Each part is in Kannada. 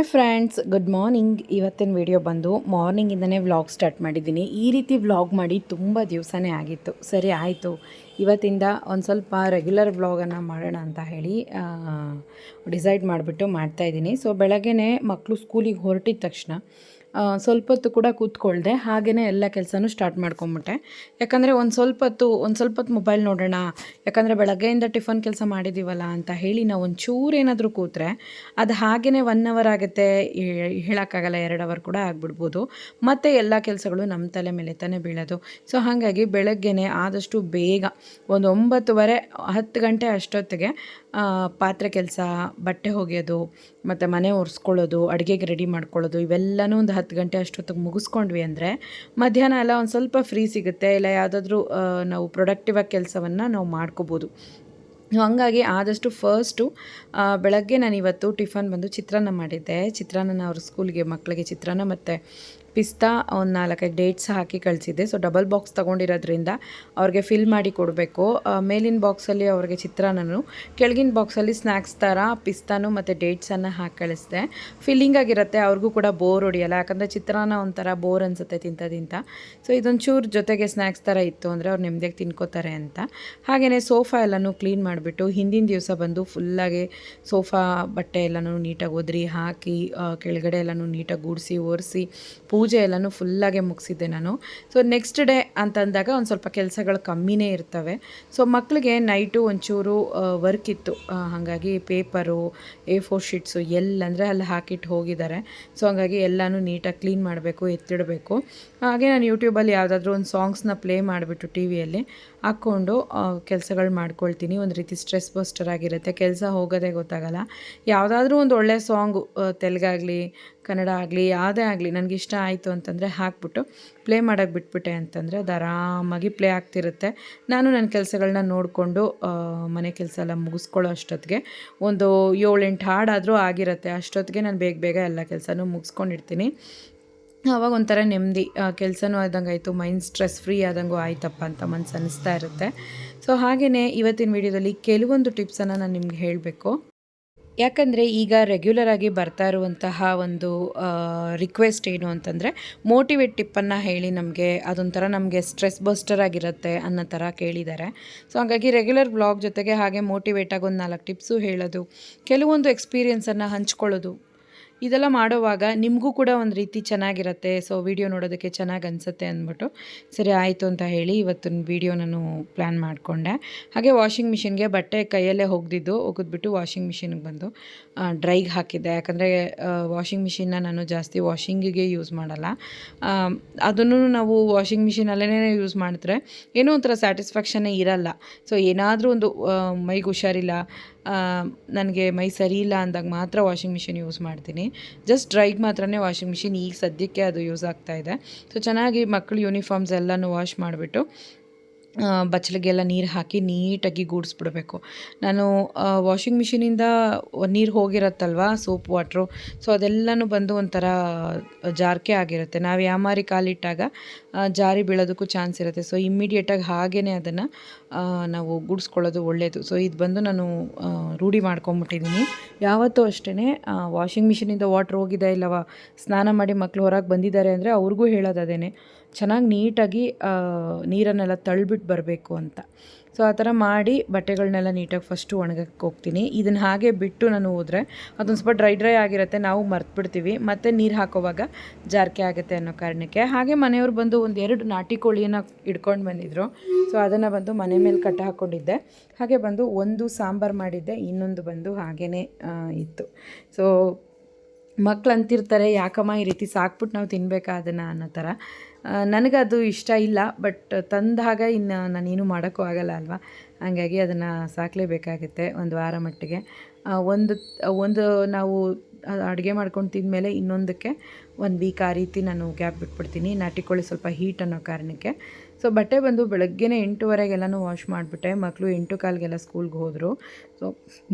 Hi friends, good morning. ಇವತ್ತಿನ ವಿಡಿಯೋ ಬಂದು ಮಾರ್ನಿಂಗಿಂದನೇ ವ್ಲಾಗ್ ಸ್ಟಾರ್ಟ್ ಮಾಡಿದ್ದೀನಿ. ಈ ರೀತಿ ವ್ಲಾಗ್ ಮಾಡಿ ತುಂಬ ದಿವಸನೇ ಆಗಿತ್ತು. ಸರಿ, ಆಯಿತು. ಇವತ್ತಿಂದ ಒಂದು ಸ್ವಲ್ಪ ರೆಗ್ಯುಲರ್ ವ್ಲಾಗನ್ನು ಮಾಡೋಣ ಅಂತ ಹೇಳಿ ಡಿಸೈಡ್ ಮಾಡಿಬಿಟ್ಟು ಮಾಡ್ತಾಯಿದ್ದೀನಿ ಸೊ ಬೆಳಗ್ಗೆ ಮಕ್ಕಳು ಸ್ಕೂಲಿಗೆ ಹೊರಟಿದ ತಕ್ಷಣ ಸ್ವಲ್ಪ ಹೊತ್ತು ಕೂಡ ಕೂತ್ಕೊಳ್ಳದೆ ಹಾಗೆಯೇ ಎಲ್ಲ ಕೆಲಸನೂ ಸ್ಟಾರ್ಟ್ ಮಾಡ್ಕೊಂಬಿಟ್ಟೆ. ಯಾಕಂದರೆ ಒಂದು ಸ್ವಲ್ಪ ಹೊತ್ತು, ಒಂದು ಸ್ವಲ್ಪ ಹೊತ್ತು ಮೊಬೈಲ್ ನೋಡೋಣ, ಯಾಕಂದರೆ ಬೆಳಗ್ಗೆಯಿಂದ ಟಿಫನ್ ಕೆಲಸ ಮಾಡಿದ್ದೀವಲ್ಲ ಅಂತ ಹೇಳಿ ನಾವು ಒಂಚೂರು ಏನಾದರೂ ಕೂತ್ರೆ, ಅದು ಹಾಗೆಯೇ ಒನ್ ಅವರ್ ಆಗುತ್ತೆ ಹೇಳೋಕ್ಕಾಗಲ್ಲ, ಎರಡು ಅವರ್ ಕೂಡ ಆಗಿಬಿಡ್ಬೋದು. ಮತ್ತು ಎಲ್ಲ ಕೆಲಸಗಳು ನಮ್ಮ ತಲೆ ಮೇಲೆ ತಾನೇ ಬೀಳೋದು. ಸೊ ಹಾಗಾಗಿ ಬೆಳಗ್ಗೆನೇ ಆದಷ್ಟು ಬೇಗ ಒಂದು ಒಂಬತ್ತುವರೆ, ಹತ್ತು ಗಂಟೆ ಅಷ್ಟೊತ್ತಿಗೆ ಪಾತ್ರೆ ಕೆಲಸ, ಬಟ್ಟೆ ಒಗೆಯೋದು ಮತ್ತು ಮನೆ ಒರೆಸ್ಕೊಳ್ಳೋದು, ಅಡುಗೆಗೆ ರೆಡಿ ಮಾಡ್ಕೊಳ್ಳೋದು, ಇವೆಲ್ಲನೂ ಒಂದು ಹತ್ತು ಗಂಟೆ ಅಷ್ಟೊತ್ತಿಗೆ ಮುಗಿಸ್ಕೊಂಡ್ವಿ ಅಂದರೆ ಮಧ್ಯಾಹ್ನ ಎಲ್ಲ ಒಂದು ಸ್ವಲ್ಪ ಫ್ರೀ ಸಿಗುತ್ತೆ, ಇಲ್ಲ ಯಾವುದಾದ್ರೂ ನಾವು ಪ್ರೊಡಕ್ಟಿವ್ ಆಗಿ ಕೆಲಸವನ್ನು ನಾವು ಮಾಡ್ಕೋಬೋದು. ಹಂಗಾಗಿ ಆದಷ್ಟು ಫಸ್ಟು ಬೆಳಗ್ಗೆ ನಾನು ಇವತ್ತು ಟಿಫನ್ ಬಂದು ಚಿತ್ರಾನ್ನ ಮಾಡಿದ್ದೆ. ಚಿತ್ರಾನ್ನ ಅವ್ರ ಸ್ಕೂಲ್ಗೆ ಮಕ್ಕಳಿಗೆ ಚಿತ್ರಾನ್ನ ಮತ್ತು ಪಿಸ್ತಾ ಒಂದು ನಾಲ್ಕೈದು ಡೇಟ್ಸ್ ಹಾಕಿ ಕಳಿಸಿದ್ದೆ. ಸೊ ಡಬಲ್ ಬಾಕ್ಸ್ ತೊಗೊಂಡಿರೋದ್ರಿಂದ ಅವ್ರಿಗೆ ಫಿಲ್ ಮಾಡಿ ಕೊಡಬೇಕು. ಮೇಲಿನ ಬಾಕ್ಸಲ್ಲಿ ಅವ್ರಿಗೆ ಚಿತ್ರಾನ್ನನು, ಕೆಳಗಿನ ಬಾಕ್ಸಲ್ಲಿ ಸ್ನ್ಯಾಕ್ಸ್ ಥರ ಪಿಸ್ತಾನು ಮತ್ತು ಡೇಟ್ಸನ್ನು ಹಾಕಿ ಕಳಿಸಿದೆ. ಫಿಲ್ಲಿಂಗ್ ಆಗಿರುತ್ತೆ, ಅವ್ರಿಗೂ ಕೂಡ ಬೋರ್ ಹೊಡಿಯಲ್ಲ. ಯಾಕಂದರೆ ಚಿತ್ರಾನ್ನ ಒಂಥರ ಬೋರ್ ಅನಿಸುತ್ತೆ ತಿಂತ ತಿಂತ ಸೊ ಇದೊಂದು ಚೂರು ಜೊತೆಗೆ ಸ್ನ್ಯಾಕ್ಸ್ ಥರ ಇತ್ತು ಅಂದರೆ ಅವ್ರು ನೆಮ್ಮದಿಯಾಗಿ ತಿನ್ಕೋತಾರೆ ಅಂತ. ಹಾಗೆಯೇ ಸೋಫಾ ಎಲ್ಲನೂ ಕ್ಲೀನ್ ಮಾಡಿಬಿಟ್ಟು ಹಿಂದಿನ ದಿವಸ ಬಂದು ಫುಲ್ಲಾಗಿ ಸೋಫಾ ಬಟ್ಟೆ ಎಲ್ಲನೂ ನೀಟಾಗಿ ಒದ್ರಿ, ಹಾಕಿ ಕೆಳಗಡೆ ಎಲ್ಲನೂ ನೀಟಾಗಿ ಗುಡಿಸಿ, ಒರೆಸಿ ಪೂಜೆ ಎಲ್ಲನೂ ಫುಲ್ಲಾಗೆ ಮುಗಿಸಿದ್ದೆ ನಾನು. ಸೊ ನೆಕ್ಸ್ಟ್ ಡೇ ಅಂತಂದಾಗ ಒಂದು ಸ್ವಲ್ಪ ಕೆಲಸಗಳು ಕಮ್ಮಿನೇ ಇರ್ತವೆ. ಸೊ ಮಕ್ಕಳಿಗೆ ನೈಟು ಒಂಚೂರು ವರ್ಕ್ ಇತ್ತು. ಹಾಗಾಗಿ ಪೇಪರು ಎ ಫೋರ್ ಶೀಟ್ಸು ಎಲ್ಲಂದರೆ ಅಲ್ಲಿ ಹಾಕಿಟ್ಟು ಹೋಗಿದ್ದಾರೆ. ಸೊ ಹಾಗಾಗಿ ಎಲ್ಲನೂ ನೀಟಾಗಿ ಕ್ಲೀನ್ ಮಾಡಬೇಕು, ಎತ್ತಿಡಬೇಕು. ಹಾಗೆ ನಾನು ಯೂಟ್ಯೂಬಲ್ಲಿ ಯಾವುದಾದ್ರೂ ಒಂದು ಸಾಂಗ್ಸ್ನ ಪ್ಲೇ ಮಾಡಿಬಿಟ್ಟು ಟಿ ವಿಯಲ್ಲಿ ಹಾಕ್ಕೊಂಡು ಕೆಲಸಗಳು ಮಾಡ್ಕೊಳ್ತೀನಿ. ಒಂದು ರೀತಿ ಸ್ಟ್ರೆಸ್ ಬೋಸ್ಟರ್ ಆಗಿರುತ್ತೆ. ಕೆಲಸ ಹೋಗೋದೇ ಗೊತ್ತಾಗಲ್ಲ. ಯಾವುದಾದ್ರೂ ಒಂದು ಒಳ್ಳೆಯ ಸಾಂಗು ತೆಲುಗಾಗಲಿ ಕನ್ನಡ ಆಗಲಿ, ಯಾವುದೇ ಆಗಲಿ ನನಗೆ ಇಷ್ಟ ಆಯಿತು ಅಂತಂದರೆ ಹಾಕ್ಬಿಟ್ಟು ಪ್ಲೇ ಮಾಡೋಕ್ಕೆ ಬಿಟ್ಬಿಟ್ಟೆ ಅಂತಂದರೆ ಅದು ಆರಾಮಾಗಿ ಪ್ಲೇ ಆಗ್ತಿರುತ್ತೆ. ನಾನು ನನ್ನ ಕೆಲಸಗಳನ್ನ ನೋಡಿಕೊಂಡು ಮನೆ ಕೆಲಸ ಎಲ್ಲ ಮುಗಿಸ್ಕೊಳ್ಳೋ ಅಷ್ಟೊತ್ತಿಗೆ ಒಂದು ಏಳೆಂಟು ಹಾಡಾದರೂ ಆಗಿರುತ್ತೆ. ಅಷ್ಟೊತ್ತಿಗೆ ನಾನು ಬೇಗ ಬೇಗ ಎಲ್ಲ ಕೆಲಸನೂ ಮುಗಿಸ್ಕೊಂಡಿರ್ತೀನಿ. ಆವಾಗ ಒಂಥರ ನೆಮ್ಮದಿ ಕೆಲಸನೂ ಆದಂಗೆ ಆಯಿತು ಮೈಂಡ್ ಸ್ಟ್ರೆಸ್ ಫ್ರೀ ಆದಂಗೂ ಆಯ್ತಪ್ಪ ಅಂತ ಮನ್ಸು ಅನ್ನಿಸ್ತಾ ಇರುತ್ತೆ. ಸೊ ಹಾಗೆಯೇ ಇವತ್ತಿನ ವಿಡಿಯೋದಲ್ಲಿ ಕೆಲವೊಂದು ಟಿಪ್ಸನ್ನು ನಾನು ನಿಮ್ಗೆ ಹೇಳಬೇಕು. ಯಾಕಂದರೆ ಈಗ ರೆಗ್ಯುಲರ್ ಆಗಿ ಬರ್ತಾ ಇರುವಂತಹ ಒಂದು ರಿಕ್ವೆಸ್ಟ್ ಏನು ಅಂತಂದರೆ ಮೋಟಿವೇಟ್ ಟಿಪ್ಪನ್ನು ಹೇಳಿ ನಮಗೆ ಅದೊಂಥರ ನಮಗೆ ಸ್ಟ್ರೆಸ್ ಬಸ್ಟರ್ ಆಗಿರುತ್ತೆ ಅನ್ನೋ ಥರ ಕೇಳಿದ್ದಾರೆ. ಸೊ ಹಾಗಾಗಿ ರೆಗ್ಯುಲರ್ ಬ್ಲಾಗ್ ಜೊತೆಗೆ ಹಾಗೆ ಮೋಟಿವೇಟಾಗಿ ಒಂದು ನಾಲ್ಕು ಟಿಪ್ಸು ಹೇಳೋದು, ಕೆಲವೊಂದು ಎಕ್ಸ್ಪೀರಿಯೆನ್ಸನ್ನು ಹಂಚ್ಕೊಳ್ಳೋದು ಇದೆಲ್ಲ ಮಾಡೋವಾಗ ನಿಮಗೂ ಕೂಡ ಒಂದು ರೀತಿ ಚೆನ್ನಾಗಿರುತ್ತೆ. ಸೊ ವಿಡಿಯೋ ನೋಡೋದಕ್ಕೆ ಚೆನ್ನಾಗಿ ಅನಿಸುತ್ತೆ ಅಂದ್ಬಿಟ್ಟು, ಸರಿ ಆಯಿತು ಅಂತ ಹೇಳಿ ಇವತ್ತಿನ ವಿಡಿಯೋ ನಾನು ಪ್ಲ್ಯಾನ್ ಮಾಡಿಕೊಂಡೆ. ಹಾಗೆ ವಾಷಿಂಗ್ ಮಿಷಿನ್ಗೆ ಬಟ್ಟೆ ಕೈಯಲ್ಲೇ ಹೋಗ್ದಿದ್ದು, ಒಗೆದ್ಬಿಟ್ಟು ವಾಷಿಂಗ್ ಮಿಷಿನ್ಗೆ ಬಂದು ಡ್ರೈಗೆ ಹಾಕಿದ್ದೆ. ಯಾಕಂದರೆ ವಾಷಿಂಗ್ ಮಿಷಿನ್ನ ನಾನು ಜಾಸ್ತಿ ವಾಷಿಂಗಿಗೆ ಯೂಸ್ ಮಾಡಲ್ಲ. ಅದನ್ನು ನಾವು ವಾಷಿಂಗ್ ಮಿಷಿನಲ್ಲೇ ಯೂಸ್ ಮಾಡಿದ್ರೆ ಏನೋ ಒಂಥರ ಸ್ಯಾಟಿಸ್ಫ್ಯಾಕ್ಷನ್ನೇ ಇರಲ್ಲ. ಸೊ ಏನಾದರೂ ಒಂದು ಮೈಗೆ ಹುಷಾರಿಲ್ಲ ನನಗೆ ಮೈ ಸರಿ ಇಲ್ಲ ಅಂದಾಗ ಮಾತ್ರ ವಾಷಿಂಗ್ ಮಿಷಿನ್ ಯೂಸ್ ಮಾಡ್ತೀನಿ. ಜಸ್ಟ್ ಡ್ರೈಗೆ ಮಾತ್ರನೇ ವಾಷಿಂಗ್ ಮಿಷಿನ್ ಈಗ ಸದ್ಯಕ್ಕೆ ಅದು ಯೂಸ್ ಆಗ್ತಾ ಇದೆ. ಸೊ ಚೆನ್ನಾಗಿ ಮಕ್ಕಳು ಯೂನಿಫಾರ್ಮ್ಸ್ ಎಲ್ಲನೂ ವಾಶ್ ಮಾಡಿಬಿಟ್ಟು ಬಚ್ಚಲಿಗೆಲ್ಲ ನೀರು ಹಾಕಿ ನೀಟಾಗಿ ಗೂಡಿಸ್ಬಿಡ್ಬೇಕು. ನಾನು ವಾಷಿಂಗ್ ಮಿಷಿನಿಂದ ನೀರು ಹೋಗಿರತ್ತಲ್ವ ಸೋಪ್ ವಾಟ್ರು ಸೊ ಅದೆಲ್ಲನೂ ಬಂದು ಒಂಥರ ಜಾರ್ಕೆ ಆಗಿರುತ್ತೆ. ನಾವು ಯಾಮಾರಿ ಕಾಲಿಟ್ಟಾಗ ಜಾರಿ ಬೀಳೋದಕ್ಕೂ ಚಾನ್ಸ್ ಇರುತ್ತೆ. ಸೊ ಇಮ್ಮಿಡಿಯೇಟಾಗಿ ಹಾಗೇ ಅದನ್ನು ನಾವು ಗೂಡಿಸ್ಕೊಳ್ಳೋದು ಒಳ್ಳೆಯದು ಸೊ ಇದು ಬಂದು ನಾನು ರೂಢಿ ಮಾಡ್ಕೊಂಬಿಟ್ಟಿದ್ದೀನಿ ಯಾವತ್ತೂ ಅಷ್ಟೇ ವಾಷಿಂಗ್ ಮಿಷಿನಿಂದ ವಾಟ್ರ್ ಹೋಗಿದೆ ಇಲ್ಲವ ಸ್ನಾನ ಮಾಡಿ ಮಕ್ಕಳು ಹೊರಗೆ ಬಂದಿದ್ದಾರೆ ಅಂದರೆ ಅವ್ರಿಗೂ ಹೇಳೋದು ಅದೇನೆ. ಚೆನ್ನಾಗಿ ನೀಟಾಗಿ ನೀರನ್ನೆಲ್ಲ ತಳ್ಳಿಬಿಟ್ಟು ಬರಬೇಕು ಅಂತ. ಸೊ ಆ ಥರ ಮಾಡಿ ಬಟ್ಟೆಗಳನ್ನೆಲ್ಲ ನೀಟಾಗಿ ಫಸ್ಟು ಒಣಗಕ್ಕೆ ಹೋಗ್ತೀನಿ. ಇದನ್ನು ಹಾಗೆ ಬಿಟ್ಟು ನಾನು ಹೋದರೆ ಅದೊಂದು ಸ್ವಲ್ಪ ಡ್ರೈ ಡ್ರೈ ಆಗಿರುತ್ತೆ, ನಾವು ಮರ್ತ್ಬಿಡ್ತೀವಿ. ಮತ್ತು ನೀರು ಹಾಕೋವಾಗ ಜಾರ್ಕೆ ಆಗುತ್ತೆ ಅನ್ನೋ ಕಾರಣಕ್ಕೆ. ಹಾಗೆ ಮನೆಯವ್ರು ಬಂದು ಒಂದು ಎರಡು ನಾಟಿ ಕೋಳಿಯನ್ನು ಇಟ್ಕೊಂಡು ಬಂದಿದ್ದರು ಸೊ ಅದನ್ನು ಬಂದು ಮನೆ ಮೇಲೆ ಕಟ್ಟ ಹಾಕ್ಕೊಂಡಿದ್ದೆ ಹಾಗೆ ಬಂದು ಒಂದು ಸಾಂಬಾರು ಮಾಡಿದ್ದೆ, ಇನ್ನೊಂದು ಬಂದು ಹಾಗೇ ಇತ್ತು. ಸೊ ಮಕ್ಳು ಅಂತಿರ್ತಾರೆ, ಯಾಕಮ್ಮ ಈ ರೀತಿ ಸಾಕ್ಬಿಟ್ಟು ನಾವು ತಿನ್ನಬೇಕಾ ಅದನ್ನು ಅನ್ನೋ ಥರ. ನನಗದು ಇಷ್ಟ ಇಲ್ಲ ಬಟ್ ತಂದಾಗ ಇನ್ನು ನಾನೇನು ಮಾಡೋಕ್ಕೂ ಆಗಲ್ಲ ಅಲ್ವಾ? ಹಾಗಾಗಿ ಅದನ್ನು ಸಾಕಲೇಬೇಕಾಗುತ್ತೆ ಒಂದು ವಾರ ಮಟ್ಟಿಗೆ. ಒಂದು ಒಂದು ನಾವು ಅಡುಗೆ ಮಾಡ್ಕೊಂಡು ತಿಂದಮೇಲೆ ಇನ್ನೊಂದಕ್ಕೆ ಒಂದು ವೀಕ್ ಆ ರೀತಿ ನಾನು ಗ್ಯಾಪ್ ಬಿಟ್ಬಿಡ್ತೀನಿ. ನಾಟಿ ಕೋಳಿ ಸ್ವಲ್ಪ ಹೀಟ್ ಅನ್ನೋ ಕಾರಣಕ್ಕೆ. ಸೊ ಬಟ್ಟೆ ಬಂದು ಬೆಳಗ್ಗೆನೇ ಎಂಟುವರೆಗೆಲ್ಲನೂ ವಾಶ್ ಮಾಡಿಬಿಟ್ಟೆ. ಮಕ್ಕಳು ಎಂಟು ಕಾಲಿಗೆಲ್ಲ ಸ್ಕೂಲ್ಗೆ ಹೋದರು. ಸೊ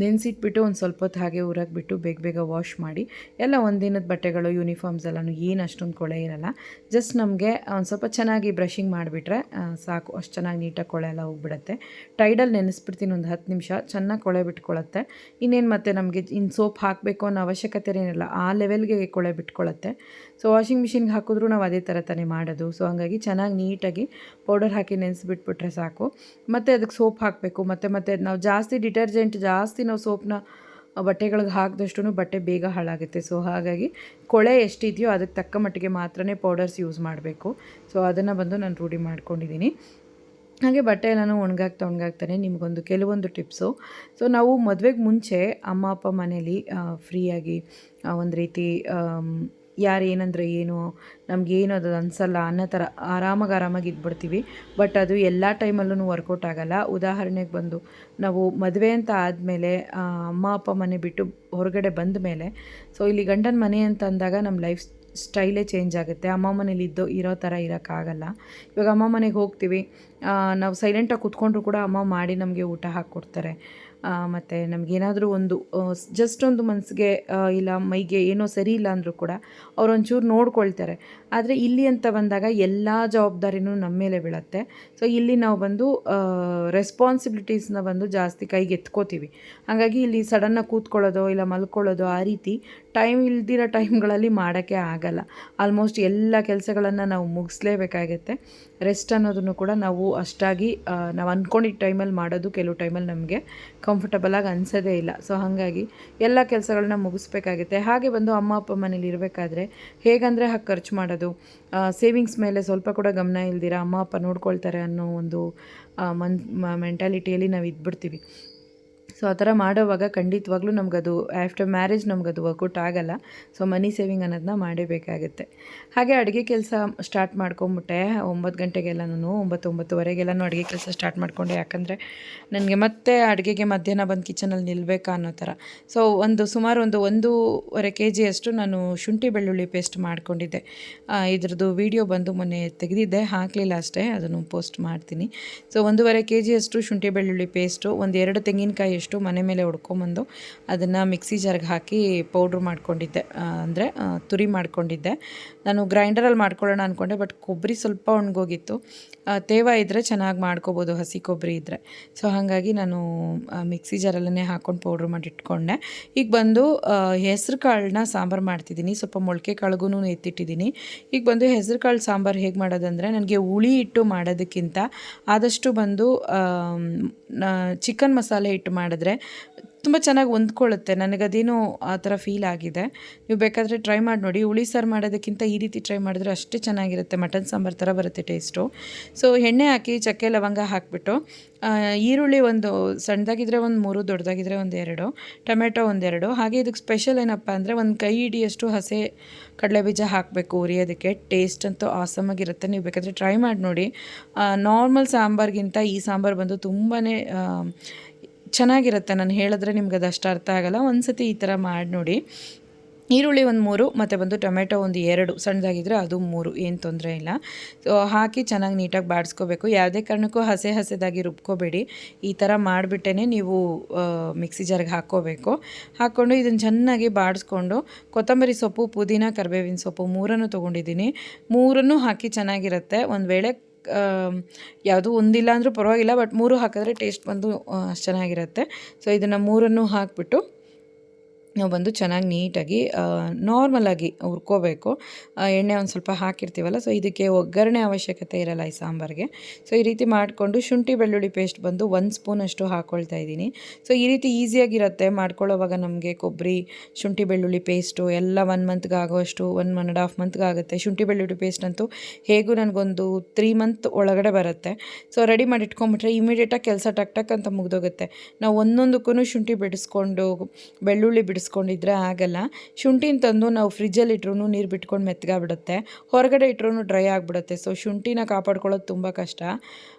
ನೆನೆಸಿಟ್ಬಿಟ್ಟು ಒಂದು ಸ್ವಲ್ಪ ಹೊತ್ತು ಹಾಗೆ ಊರಾಗ ಬಿಟ್ಟು ಬೇಗ ಬೇಗ ವಾಶ್ ಮಾಡಿ. ಎಲ್ಲ ಒಂದಿನದ ಬಟ್ಟೆಗಳು ಯೂನಿಫಾರ್ಮ್ಸ್ ಎಲ್ಲನೂ ಏನು ಅಷ್ಟೊಂದು ಕೊಳೆ ಇರಲ್ಲ. ಜಸ್ಟ್ ನಮಗೆ ಒಂದು ಸ್ವಲ್ಪ ಚೆನ್ನಾಗಿ ಬ್ರಷಿಂಗ್ ಮಾಡಿಬಿಟ್ರೆ ಸಾಕು. ಅಷ್ಟು ಚೆನ್ನಾಗಿ ನೀಟಾಗಿ ಕೊಳೆ ಎಲ್ಲ ಹೋಗ್ಬಿಡುತ್ತೆ. ಟೈಡಲ್ಲಿ ನೆನೆಸ್ಬಿಡ್ತೀನಿ ಒಂದು ಹತ್ತು ನಿಮಿಷ. ಚೆನ್ನಾಗಿ ಕೊಳೆ ಬಿಟ್ಕೊಳ್ಳುತ್ತೆ ಇನ್ನೇನು ಮತ್ತೆ ನಮಗೆ ಇನ್ನು ಸೋಪ್ ಹಾಕಬೇಕು ಅನ್ನೋ ಅವಶ್ಯಕತೆ ಏನಿಲ್ಲ ಆ ಲೆವೆಲ್ಗೆ ಕೊಳೆ ಬಿಟ್ಕೊಳ್ಳುತ್ತೆ ಸೊ ವಾಷಿಂಗ್ ಮಿಷಿನ್ಗೆ ಹಾಕಿದ್ರೂ ನಾವು ಅದೇ ಥರ ತಾನೇ ಮಾಡೋದು. ಸೊ ಹಾಗಾಗಿ ಚೆನ್ನಾಗಿ ನೀಟಾಗಿ ಪೌಡರ್ ಹಾಕಿ ನೆನೆಸಿಬಿಟ್ಬಿಟ್ರೆ ಸಾಕು. ಮತ್ತು ಅದಕ್ಕೆ ಸೋಪ್ ಹಾಕಬೇಕು. ಮತ್ತು, ಮತ್ತೆ ನಾವು ಜಾಸ್ತಿ ಡಿಟರ್ಜೆಂಟ್ ಜಾಸ್ತಿ ನಾವು ಸೋಪ್ನ ಬಟ್ಟೆಗಳಿಗೆ ಹಾಕಿದಷ್ಟು ಬಟ್ಟೆ ಬೇಗ ಹಾಳಾಗುತ್ತೆ. ಸೊ ಹಾಗಾಗಿ ಕೊಳೆ ಎಷ್ಟಿದೆಯೋ ಅದಕ್ಕೆ ತಕ್ಕ ಮಟ್ಟಿಗೆ ಮಾತ್ರನೇ ಪೌಡರ್ಸ್ ಯೂಸ್ ಮಾಡಬೇಕು. ಸೊ ಅದನ್ನು ಬಂದು ನಾನು ರೂಢಿ ಮಾಡ್ಕೊಂಡಿದ್ದೀನಿ ಹಾಗೆ ಬಟ್ಟೆ ಎಲ್ಲನೂ ಒಣಗಾಗ್ತಾ ಒಣಗಾಗ್ತಾನೆ ನಿಮಗೊಂದು ಕೆಲವೊಂದು ಟಿಪ್ಸು. ಸೊ ನಾವು ಮದುವೆಗೆ ಮುಂಚೆ ಅಮ್ಮ, ಅಪ್ಪ ಮನೇಲಿ ಫ್ರೀಯಾಗಿ ಒಂದು ರೀತಿ ಯಾರು ಏನಂದರೆ ಏನು, ನಮಗೇನು ಅದು ಅನಿಸಲ್ಲ ಅನ್ನೋ ಥರ ಆರಾಮಾಗಿ ಆರಾಮಾಗಿ ಇದ್ಬಿಡ್ತೀವಿ. ಬಟ್ ಅದು ಎಲ್ಲ ಟೈಮಲ್ಲೂ ವರ್ಕೌಟ್ ಆಗಲ್ಲ. ಉದಾಹರಣೆಗೆ ಬಂದು ನಾವು ಮದುವೆ ಅಂತ ಆದಮೇಲೆ ಅಮ್ಮ, ಅಪ್ಪ, ಮನೆ ಬಿಟ್ಟು ಹೊರಗಡೆ ಬಂದ ಮೇಲೆ, ಸೊ ಇಲ್ಲಿ ಗಂಡನ ಮನೆ ಅಂತ ಅಂದಾಗ ನಮ್ಮ ಲೈಫ್ ಸ್ಟೈಲೇ ಚೇಂಜ್ ಆಗುತ್ತೆ. ಅಮ್ಮ ಮನೇಲಿ ಇದ್ದೋ, ಇರೋ ಥರ ಇರೋಕ್ಕಾಗಲ್ಲ. ಇವಾಗ ಅಮ್ಮ ಮನೆಗೆ ಹೋಗ್ತೀವಿ ನಾವು ಸೈಲೆಂಟಾಗಿ ಕೂತ್ಕೊಂಡ್ರು ಕೂಡ ಅಮ್ಮ ಮಾಡಿ ನಮಗೆ ಊಟ ಹಾಕ್ಕೊಡ್ತಾರೆ. ಮತ್ತು ನಮಗೇನಾದರೂ ಒಂದು ಜಸ್ಟ್ ಒಂದು ಮನಸ್ಸಿಗೆ ಇಲ್ಲ, ಮೈಗೆ ಏನೋ ಸರಿ ಇಲ್ಲ ಅಂದರೂ ಕೂಡ ಅವ್ರು ಒಂಚೂರು ನೋಡ್ಕೊಳ್ತಾರೆ. ಆದರೆ ಇಲ್ಲಿ ಅಂತ ಬಂದಾಗ ಎಲ್ಲ ಜವಾಬ್ದಾರಿನೂ ನಮ್ಮ ಮೇಲೆ ಬೀಳತ್ತೆ. ಸೊ ಇಲ್ಲಿ ನಾವು ಬಂದು ರೆಸ್ಪಾನ್ಸಿಬಿಲಿಟೀಸ್ನ ಬಂದು ಜಾಸ್ತಿ ಕೈಗೆ ಎತ್ಕೋತೀವಿ. ಹಾಗಾಗಿ ಇಲ್ಲಿ ಸಡನ್ನಾಗಿ ಕೂತ್ಕೊಳ್ಳೋದೋ, ಇಲ್ಲ ಮಲ್ಕೊಳ್ಳೋದು ಆ ರೀತಿ ಟೈಮ್ ಇಲ್ದಿರೋ ಟೈಮ್ಗಳಲ್ಲಿ ಮಾಡೋಕ್ಕೆ ಆಗಲ್ಲ. ಆಲ್ಮೋಸ್ಟ್ ಎಲ್ಲ ಕೆಲಸಗಳನ್ನು ನಾವು ಮುಗಿಸ್ಲೇಬೇಕಾಗತ್ತೆ. ರೆಸ್ಟ್ ಅನ್ನೋದನ್ನು ಕೂಡ ನಾವು ಅಷ್ಟಾಗಿ ನಾವು ಅಂದ್ಕೊಂಡಿದ್ದ ಟೈಮಲ್ಲಿ ಮಾಡೋದು ಕೆಲವು ಟೈಮಲ್ಲಿ ನಮಗೆ ಕಂಫರ್ಟಬಲಾಗಿ ಅನಿಸೋದೇ ಇಲ್ಲ. ಸೊ ಹಾಗಾಗಿ ಎಲ್ಲ ಕೆಲಸಗಳನ್ನ ಮುಗಿಸ್ಬೇಕಾಗುತ್ತೆ. ಹಾಗೆ ಬಂದು ಅಮ್ಮ, ಅಪ್ಪ ಮನೇಲಿ ಇರಬೇಕಾದ್ರೆ ಹೇಗಂದರೆ ಹಾಗೆ ಖರ್ಚು ಮಾಡೋದು ಸೇವಿಂಗ್ಸ್ ಮೇಲೆ ಸ್ವಲ್ಪ ಕೂಡ ಗಮನ ಇಲ್ದಿರ ಅಮ್ಮ, ಅಪ್ಪ ನೋಡ್ಕೊಳ್ತಾರೆ ಅನ್ನೋ ಒಂದು ಮನ್ ಮೆಂಟಾಲಿಟಿಯಲ್ಲಿ ನಾವು ಇದ್ಬಿಡ್ತೀವಿ. ಸೊ ಆ ಥರ ಮಾಡೋವಾಗ ಖಂಡಿತವಾಗ್ಲೂ ನಮಗದು ಆಫ್ಟರ್ ಮ್ಯಾರೇಜ್ ನಮಗದು ವರ್ಕೌಟ್ ಆಗೋಲ್ಲ. ಸೊ ಮನಿ ಸೇವಿಂಗ್ ಅನ್ನೋದನ್ನ ಮಾಡಬೇಕಾಗುತ್ತೆ ಹಾಗೆ ಅಡುಗೆ ಕೆಲಸ ಸ್ಟಾರ್ಟ್ ಮಾಡ್ಕೊಂಬಿಟ್ಟೆ. ಒಂಬತ್ತು ಗಂಟೆಗೆಲ್ಲ ನಾನು ಒಂಬತ್ತು ಒಂಬತ್ತುವರೆಗೆಲ್ಲ ಅಡುಗೆ ಕೆಲಸ ಸ್ಟಾರ್ಟ್ ಮಾಡಿಕೊಂಡೆ. ಯಾಕಂದರೆ ನನಗೆ ಮತ್ತೆ ಅಡುಗೆಗೆ ಮಧ್ಯಾಹ್ನ ಬಂದು ಕಿಚನಲ್ಲಿ ನಿಲ್ಲಬೇಕಾ ಅನ್ನೋ ಥರ. ಸೊ ಒಂದು ಸುಮಾರು ಒಂದು ಒಂದೂವರೆ ಕೆ ಜಿಯಷ್ಟು ನಾನು ಶುಂಠಿ ಬೆಳ್ಳುಳ್ಳಿ ಪೇಸ್ಟ್ ಮಾಡ್ಕೊಂಡಿದ್ದೆ. ಇದ್ರದ್ದು ವಿಡಿಯೋ ಬಂದು ಮೊನ್ನೆ ತೆಗೆದಿದ್ದೆ. ಹಾಕಲಿಲ್ಲ ಅಷ್ಟೇ. ಅದನ್ನು ಪೋಸ್ಟ್ ಮಾಡ್ತೀನಿ. ಸೊ ಒಂದೂವರೆ ಕೆ ಜಿಯಷ್ಟು ಶುಂಠಿ ಬೆಳ್ಳುಳ್ಳಿ ಪೇಸ್ಟು ಒಂದು ಎರಡು ತೆಂಗಿನಕಾಯಿ ಅಷ್ಟು ಮನೆ ಮೇಲೆ ಹೊಡ್ಕೊಂಬಂದು ಅದನ್ನು ಮಿಕ್ಸಿ ಜಾರ್ಗೆ ಹಾಕಿ ಪೌಡ್ರ್ ಮಾಡ್ಕೊಂಡಿದ್ದೆ. ಅಂದರೆ ತುರಿ ಮಾಡ್ಕೊಂಡಿದ್ದೆ. ನಾನು ಗ್ರೈಂಡರಲ್ಲಿ ಮಾಡ್ಕೊಳ್ಳೋಣ ಅಂದ್ಕೊಂಡೆ ಬಟ್ ಕೊಬ್ಬರಿ ಸ್ವಲ್ಪ ಒಣಗೋಗಿತ್ತು. ತೇವ ಇದ್ದರೆ ಚೆನ್ನಾಗಿ ಮಾಡ್ಕೋಬೋದು, ಹಸಿ ಕೊಬ್ಬರಿ ಇದ್ದರೆ ಸೊ ಹಾಗಾಗಿ ನಾನು ಮಿಕ್ಸಿ ಜಾರಲ್ಲೇ ಹಾಕ್ಕೊಂಡು ಪೌಡ್ರ್ ಮಾಡಿ ಇಟ್ಕೊಂಡೆ. ಈಗ ಬಂದು ಹೆಸರು ಕಾಳನ್ನ ಸಾಂಬಾರು ಮಾಡ್ತಿದ್ದೀನಿ. ಸ್ವಲ್ಪ ಮೊಳಕೆ ಕಾಳಿಗೂ ಎತ್ತಿಟ್ಟಿದ್ದೀನಿ. ಈಗ ಬಂದು ಹೆಸರು ಕಾಳು ಸಾಂಬಾರು ಹೇಗೆ ಮಾಡೋದಂದರೆ, ನನಗೆ ಹುಳಿ ಇಟ್ಟು ಮಾಡೋದಕ್ಕಿಂತ ಆದಷ್ಟು ಬಂದು ಚಿಕನ್ ಮಸಾಲೆ ಇಟ್ಟು ಮಾಡಿದ್ರೆ ತುಂಬ ಚೆನ್ನಾಗಿ ಹೊಂದ್ಕೊಳ್ಳುತ್ತೆ. ನನಗದೇನು ಆ ಥರ ಫೀಲ್ ಆಗಿದೆ. ನೀವು ಬೇಕಾದರೆ ಟ್ರೈ ಮಾಡಿ ನೋಡಿ. ಹುಳಿ ಸಾರು ಮಾಡೋದಕ್ಕಿಂತ ಈ ರೀತಿ ಟ್ರೈ ಮಾಡಿದ್ರೆ ಅಷ್ಟೇ ಚೆನ್ನಾಗಿರುತ್ತೆ. ಮಟನ್ ಸಾಂಬಾರು ಥರ ಬರುತ್ತೆ ಟೇಸ್ಟು ಸೊ ಎಣ್ಣೆ ಹಾಕಿ, ಚಕ್ಕೆ, ಲವಂಗ ಹಾಕಿಬಿಟ್ಟು ಈರುಳ್ಳಿ ಒಂದು ಸಣ್ಣದಾಗಿದ್ದರೆ ಒಂದು ಮೂರು ದೊಡ್ಡದಾಗಿದ್ದರೆ ಒಂದು ಎರಡು, ಟೊಮೆಟೊ ಒಂದೆರಡು ಹಾಗೆ ಇದಕ್ಕೆ ಸ್ಪೆಷಲ್ ಏನಪ್ಪ ಅಂದರೆ ಒಂದು ಕೈ ಹಿಡಿಯಷ್ಟು ಹಸೆ ಕಡಲೆಬೀಜ ಹಾಕಬೇಕು ಉರಿಯೋದಕ್ಕೆ ಟೇಸ್ಟ್ ಅಂತೂ ಆಸಮಾಗಿರುತ್ತೆ ನೀವು ಬೇಕಾದರೆ ಟ್ರೈ ಮಾಡಿ ನೋಡಿ. ನಾರ್ಮಲ್ ಸಾಂಬಾರ್ಗಿಂತ ಈ ಸಾಂಬಾರು ಬಂದು ತುಂಬಾ ಚೆನ್ನಾಗಿರುತ್ತೆ. ನಾನು ಹೇಳಿದ್ರೆ ನಿಮ್ಗೆ ಅದು ಅರ್ಥ ಆಗೋಲ್ಲ. ಒಂದು ಸತಿ ಈ ಥರ ಮಾಡಿ ನೋಡಿ. ಈರುಳ್ಳಿ ಒಂದು ಮೂರು, ಮತ್ತು ಬಂದು ಟೊಮೆಟೊ ಒಂದು ಎರಡು. ಸಣ್ಣದಾಗಿದ್ದರೆ ಅದು ಮೂರು, ಏನು ತೊಂದರೆ ಇಲ್ಲ. ಸೊ ಹಾಕಿ ಚೆನ್ನಾಗಿ ನೀಟಾಗಿ ಬಾಡಿಸ್ಕೋಬೇಕು. ಯಾವುದೇ ಕಾರಣಕ್ಕೂ ಹಸೆ ಹಸೆದಾಗಿ ರುಬ್ಕೋಬೇಡಿ. ಈ ಥರ ಮಾಡಿಬಿಟ್ಟೇ ನೀವು ಮಿಕ್ಸಿ ಜಾರ್ಗೆ ಹಾಕ್ಕೋಬೇಕು. ಹಾಕ್ಕೊಂಡು ಇದನ್ನು ಚೆನ್ನಾಗಿ ಬಾಡಿಸ್ಕೊಂಡು, ಕೊತ್ತಂಬರಿ ಸೊಪ್ಪು, ಪುದೀನ, ಕರಿಬೇವಿನ ಸೊಪ್ಪು ಮೂರನ್ನು ತೊಗೊಂಡಿದ್ದೀನಿ. ಮೂರನ್ನು ಹಾಕಿ ಚೆನ್ನಾಗಿರುತ್ತೆ. ಒಂದು ವೇಳೆ ಯಾವುದು ಒಂದಿಲ್ಲ ಅಂದರೂ ಪರವಾಗಿಲ್ಲ, ಬಟ್ ಮೂರು ಹಾಕಿದ್ರೆ ಟೇಸ್ಟ್ ಬಂದು ಅಷ್ಟು ಚೆನ್ನಾಗಿರುತ್ತೆ. ಸೊ ಇದನ್ನು ಮೂರನ್ನು ಹಾಕಿಬಿಟ್ಟು ಬಂದು ಚೆನ್ನಾಗಿ ನೀಟಾಗಿ ನಾರ್ಮಲಾಗಿ ಹುರ್ಕೋಬೇಕು. ಎಣ್ಣೆ ಒಂದು ಸ್ವಲ್ಪ ಹಾಕಿರ್ತೀವಲ್ಲ ಸೊ ಇದಕ್ಕೆ ಒಗ್ಗರಣೆ ಅವಶ್ಯಕತೆ ಇರಲ್ಲ ಈ ಸಾಂಬಾರಿಗೆ. ಸೊ ಈ ರೀತಿ ಮಾಡಿಕೊಂಡು ಶುಂಠಿ ಬೆಳ್ಳುಳ್ಳಿ ಪೇಸ್ಟ್ ಬಂದು ಒಂದು ಸ್ಪೂನಷ್ಟು ಹಾಕ್ಕೊಳ್ತಾ ಇದ್ದೀನಿ. ಸೊ ಈ ರೀತಿ ಈಸಿಯಾಗಿರುತ್ತೆ ಮಾಡ್ಕೊಳ್ಳೋವಾಗ ನಮಗೆ ಕೊಬ್ಬರಿ, ಶುಂಠಿ ಬೆಳ್ಳುಳ್ಳಿ ಪೇಸ್ಟು ಎಲ್ಲ ಒನ್ ಮಂತ್ಗೆ ಆಗೋಷ್ಟು ಒನ್ ಒನ್ ಆ್ಯಂಡ್ ಹಾಫ್ ಮಂತ್ಗೆ ಆಗುತ್ತೆ. ಶುಂಠಿ ಬೆಳ್ಳುಳ್ಳಿ ಪೇಸ್ಟ್ ಅಂತೂ ಹೇಗೂ ನನಗೊಂದು ತ್ರೀ ಮಂತ್ ಒಳಗಡೆ ಬರುತ್ತೆ. ಸೊ ರೆಡಿ ಮಾಡಿ ಇಟ್ಕೊಂಬಿಟ್ರೆ ಇಮಿಡಿಯೇಟಾಗಿ ಕೆಲಸ ಟಕ್ ಟಕ್ ಅಂತ ಮುಗಿದೋಗುತ್ತೆ. ನಾವು ಒಂದೊಂದಕ್ಕೂ ಶುಂಠಿ ಬಿಡಿಸ್ಕೊಂಡು ಬೆಳ್ಳುಳ್ಳಿ ಬಿಡಿಸ್ ಬಿಡಿಸ್ಕೊಂಡಿದ್ರೆ ಆಗಲ್ಲ. ಶುಂಠಿನ ತಂದು ನಾವು ಫ್ರಿಜ್ಜಲ್ಲಿ ಇಟ್ರೂ ನೀರು ಬಿಟ್ಕೊಂಡು ಮೆತ್ತಗಾಗ್ಬಿಡುತ್ತೆ ಹೊರಗಡೆ ಇಟ್ರೂ ಡ್ರೈ ಆಗಿಬಿಡುತ್ತೆ. ಸೊ ಶುಂಠಿನ ಕಾಪಾಡ್ಕೊಳ್ಳೋದು ತುಂಬ ಕಷ್ಟ.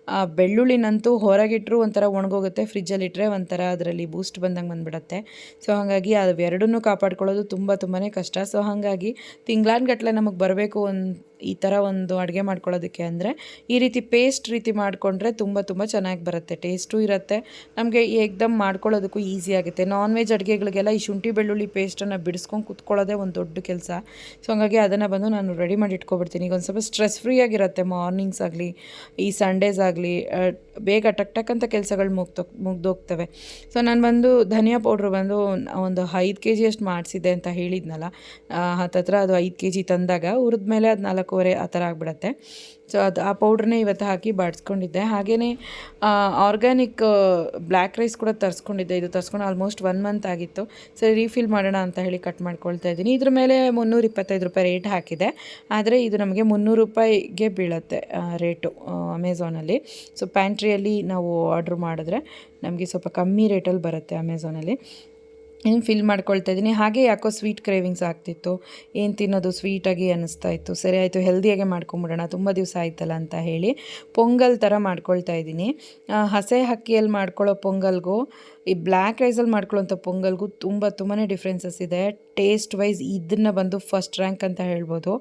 ಆ, ಬೆಳ್ಳುಳ್ಳಿನಂತೂ ಹೊರಗಿಟ್ಟರು ಒಂಥರ ಒಣಗೋಗುತ್ತೆ. ಫ್ರಿಜ್ಜಲ್ಲಿ ಇಟ್ಟರೆ ಒಂಥರ ಅದರಲ್ಲಿ ಬೂಸ್ಟ್ ಬಂದಂಗೆ ಬಂದುಬಿಡತ್ತೆ. ಸೊ ಹಾಗಾಗಿ ಅವೆರಡನ್ನೂ ಕಾಪಾಡ್ಕೊಳ್ಳೋದು ತುಂಬ ತುಂಬಾ ಕಷ್ಟ. ಸೊ ಹಾಗಾಗಿ ತಿಂಗ್ಳಾನ್ಗಟ್ಟಲೆ ನಮಗೆ ಬರಬೇಕು ಒಂದು ಈ ಥರ ಒಂದು ಅಡುಗೆ ಮಾಡ್ಕೊಳ್ಳೋದಕ್ಕೆ ಅಂದರೆ ಈ ರೀತಿ ಪೇಸ್ಟ್ ರೀತಿ ಮಾಡಿಕೊಂಡ್ರೆ ತುಂಬ ತುಂಬ ಚೆನ್ನಾಗಿ ಬರುತ್ತೆ. ಟೇಸ್ಟೂ ಇರುತ್ತೆ. ನಮಗೆ ಏಕ್ದಮ್ ಮಾಡ್ಕೊಳ್ಳೋದಕ್ಕೂ ಈಸಿ ಆಗುತ್ತೆ. ನಾನ್ ವೆಜ್ ಅಡುಗೆಗಳಿಗೆಲ್ಲ ಈ ಶುಂಠಿ ಬೆಳ್ಳುಳ್ಳಿ ಪೇಸ್ಟನ್ನು ಬಿಡಿಸ್ಕೊಂಡು ಕುತ್ಕೊಳ್ಳೋದೇ ಒಂದು ದೊಡ್ಡ ಕೆಲಸ. ಸೊ ಹಾಗಾಗಿ ಅದನ್ನು ಬಂದು ನಾನು ರೆಡಿ ಮಾಡಿ ಇಟ್ಕೊಬಿಡ್ತೀನಿ. ಈಗ ಒಂದು ಸ್ವಲ್ಪ ಸ್ಟ್ರೆಸ್ ಫ್ರೀ ಆಗಿರುತ್ತೆ ಮಾರ್ನಿಂಗ್ಸ್ ಆಗಲಿ ಈ ಸಂಡೇಸ್ ಆಗಲಿ. ugly earth uh, ಬೇಗ ಟಕ್ ಟಕ್ ಅಂತ ಕೆಲಸಗಳು ಮುಗ್ದೋ ಮುಗ್ದೋಗ್ತವೆ. ಸೊ ನಾನು ಬಂದು ಧನಿಯಾ ಪೌಡ್ರ್ ಬಂದು ಒಂದು ಐದು ಕೆ ಜಿಯಷ್ಟು ಮಾಡಿಸಿದ್ದೆ ಅಂತ ಹೇಳಿದ್ನಲ್ಲ. ಹತ್ತತ್ರ ಅದು ಐದು ಕೆ ಜಿ ತಂದಾಗ ಹುರಿದ್ಮೇಲೆ ಅದು ನಾಲ್ಕೂವರೆ ಆ ಥರ ಆಗಿಬಿಡತ್ತೆ. ಸೊ ಅದು ಆ ಪೌಡ್ರನ್ನೇ ಇವತ್ತು ಹಾಕಿ ಬಾಡಿಸ್ಕೊಂಡಿದ್ದೆ. ಹಾಗೆಯೇ ಆರ್ಗ್ಯಾನಿಕ್ ಬ್ಲ್ಯಾಕ್ ರೈಸ್ ಕೂಡ ತರಿಸ್ಕೊಂಡಿದ್ದೆ. ಇದು ತರಿಸ್ಕೊಂಡು ಆಲ್ಮೋಸ್ಟ್ ಒನ್ ಮಂತ್ ಆಗಿತ್ತು. ಸರಿ, ರೀಫಿಲ್ ಮಾಡೋಣ ಅಂತ ಹೇಳಿ ಕಟ್ ಮಾಡ್ಕೊಳ್ತಾ ಇದ್ದೀನಿ. ಇದ್ರ ಮೇಲೆ ಮುನ್ನೂರ ಇಪ್ಪತ್ತೈದು ರೂಪಾಯಿ ರೇಟ್ ಹಾಕಿದೆ. ಆದರೆ ಇದು ನಮಗೆ ಮುನ್ನೂರು ರೂಪಾಯಿಗೆ ಬೀಳುತ್ತೆ ರೇಟು ಅಮೆಝಾನಲ್ಲಿ ಸೊ ಪ್ಯಾಂಟ್ರಿಯಲ್ಲಿ ನಾವು ಆರ್ಡ್ರ್ ಮಾಡಿದ್ರೆ ನಮಗೆ ಸ್ವಲ್ಪ ಕಮ್ಮಿ ರೇಟಲ್ಲಿ ಬರುತ್ತೆ ಅಮೆಝಾನಲ್ಲಿ ಇನ್ನು ಫಿಲ್ ಮಾಡ್ಕೊಳ್ತಾ ಇದ್ದೀನಿ. ಹಾಗೆ ಯಾಕೋ ಸ್ವೀಟ್ ಕ್ರೇವಿಂಗ್ಸ್ ಆಗ್ತಿತ್ತು. ಏನು ತಿನ್ನೋದು ಸ್ವೀಟಾಗಿ ಅನ್ನಿಸ್ತಾ ಇತ್ತು. ಸರಿ ಆಯಿತು ಹೆಲ್ದಿಯಾಗೆ ಮಾಡ್ಕೊಂಬಿಡೋಣ. ತುಂಬ ದಿವಸ ಆಯ್ತಲ್ಲ ಅಂತ ಹೇಳಿ ಪೊಂಗಲ್ ಥರ ಮಾಡ್ಕೊಳ್ತಾ ಇದ್ದೀನಿ. ಹಸೆ ಹಕ್ಕಿಯಲ್ಲಿ ಮಾಡ್ಕೊಳ್ಳೋ ಪೊಂಗಲ್ಗೂ, ಈ ಬ್ಲ್ಯಾಕ್ ರೈಸಲ್ಲಿ ಮಾಡ್ಕೊಳ್ಳೋಂಥ ಪೊಂಗಲ್ಗೂ ತುಂಬ ತುಂಬಾ ಡಿಫ್ರೆನ್ಸಸ್ ಇದೆ. ಟೇಸ್ಟ್ ವೈಸ್ ಇದನ್ನು ಬಂದು ಫಸ್ಟ್ ರ್ಯಾಂಕ್ ಅಂತ ಹೇಳ್ಬೋದು.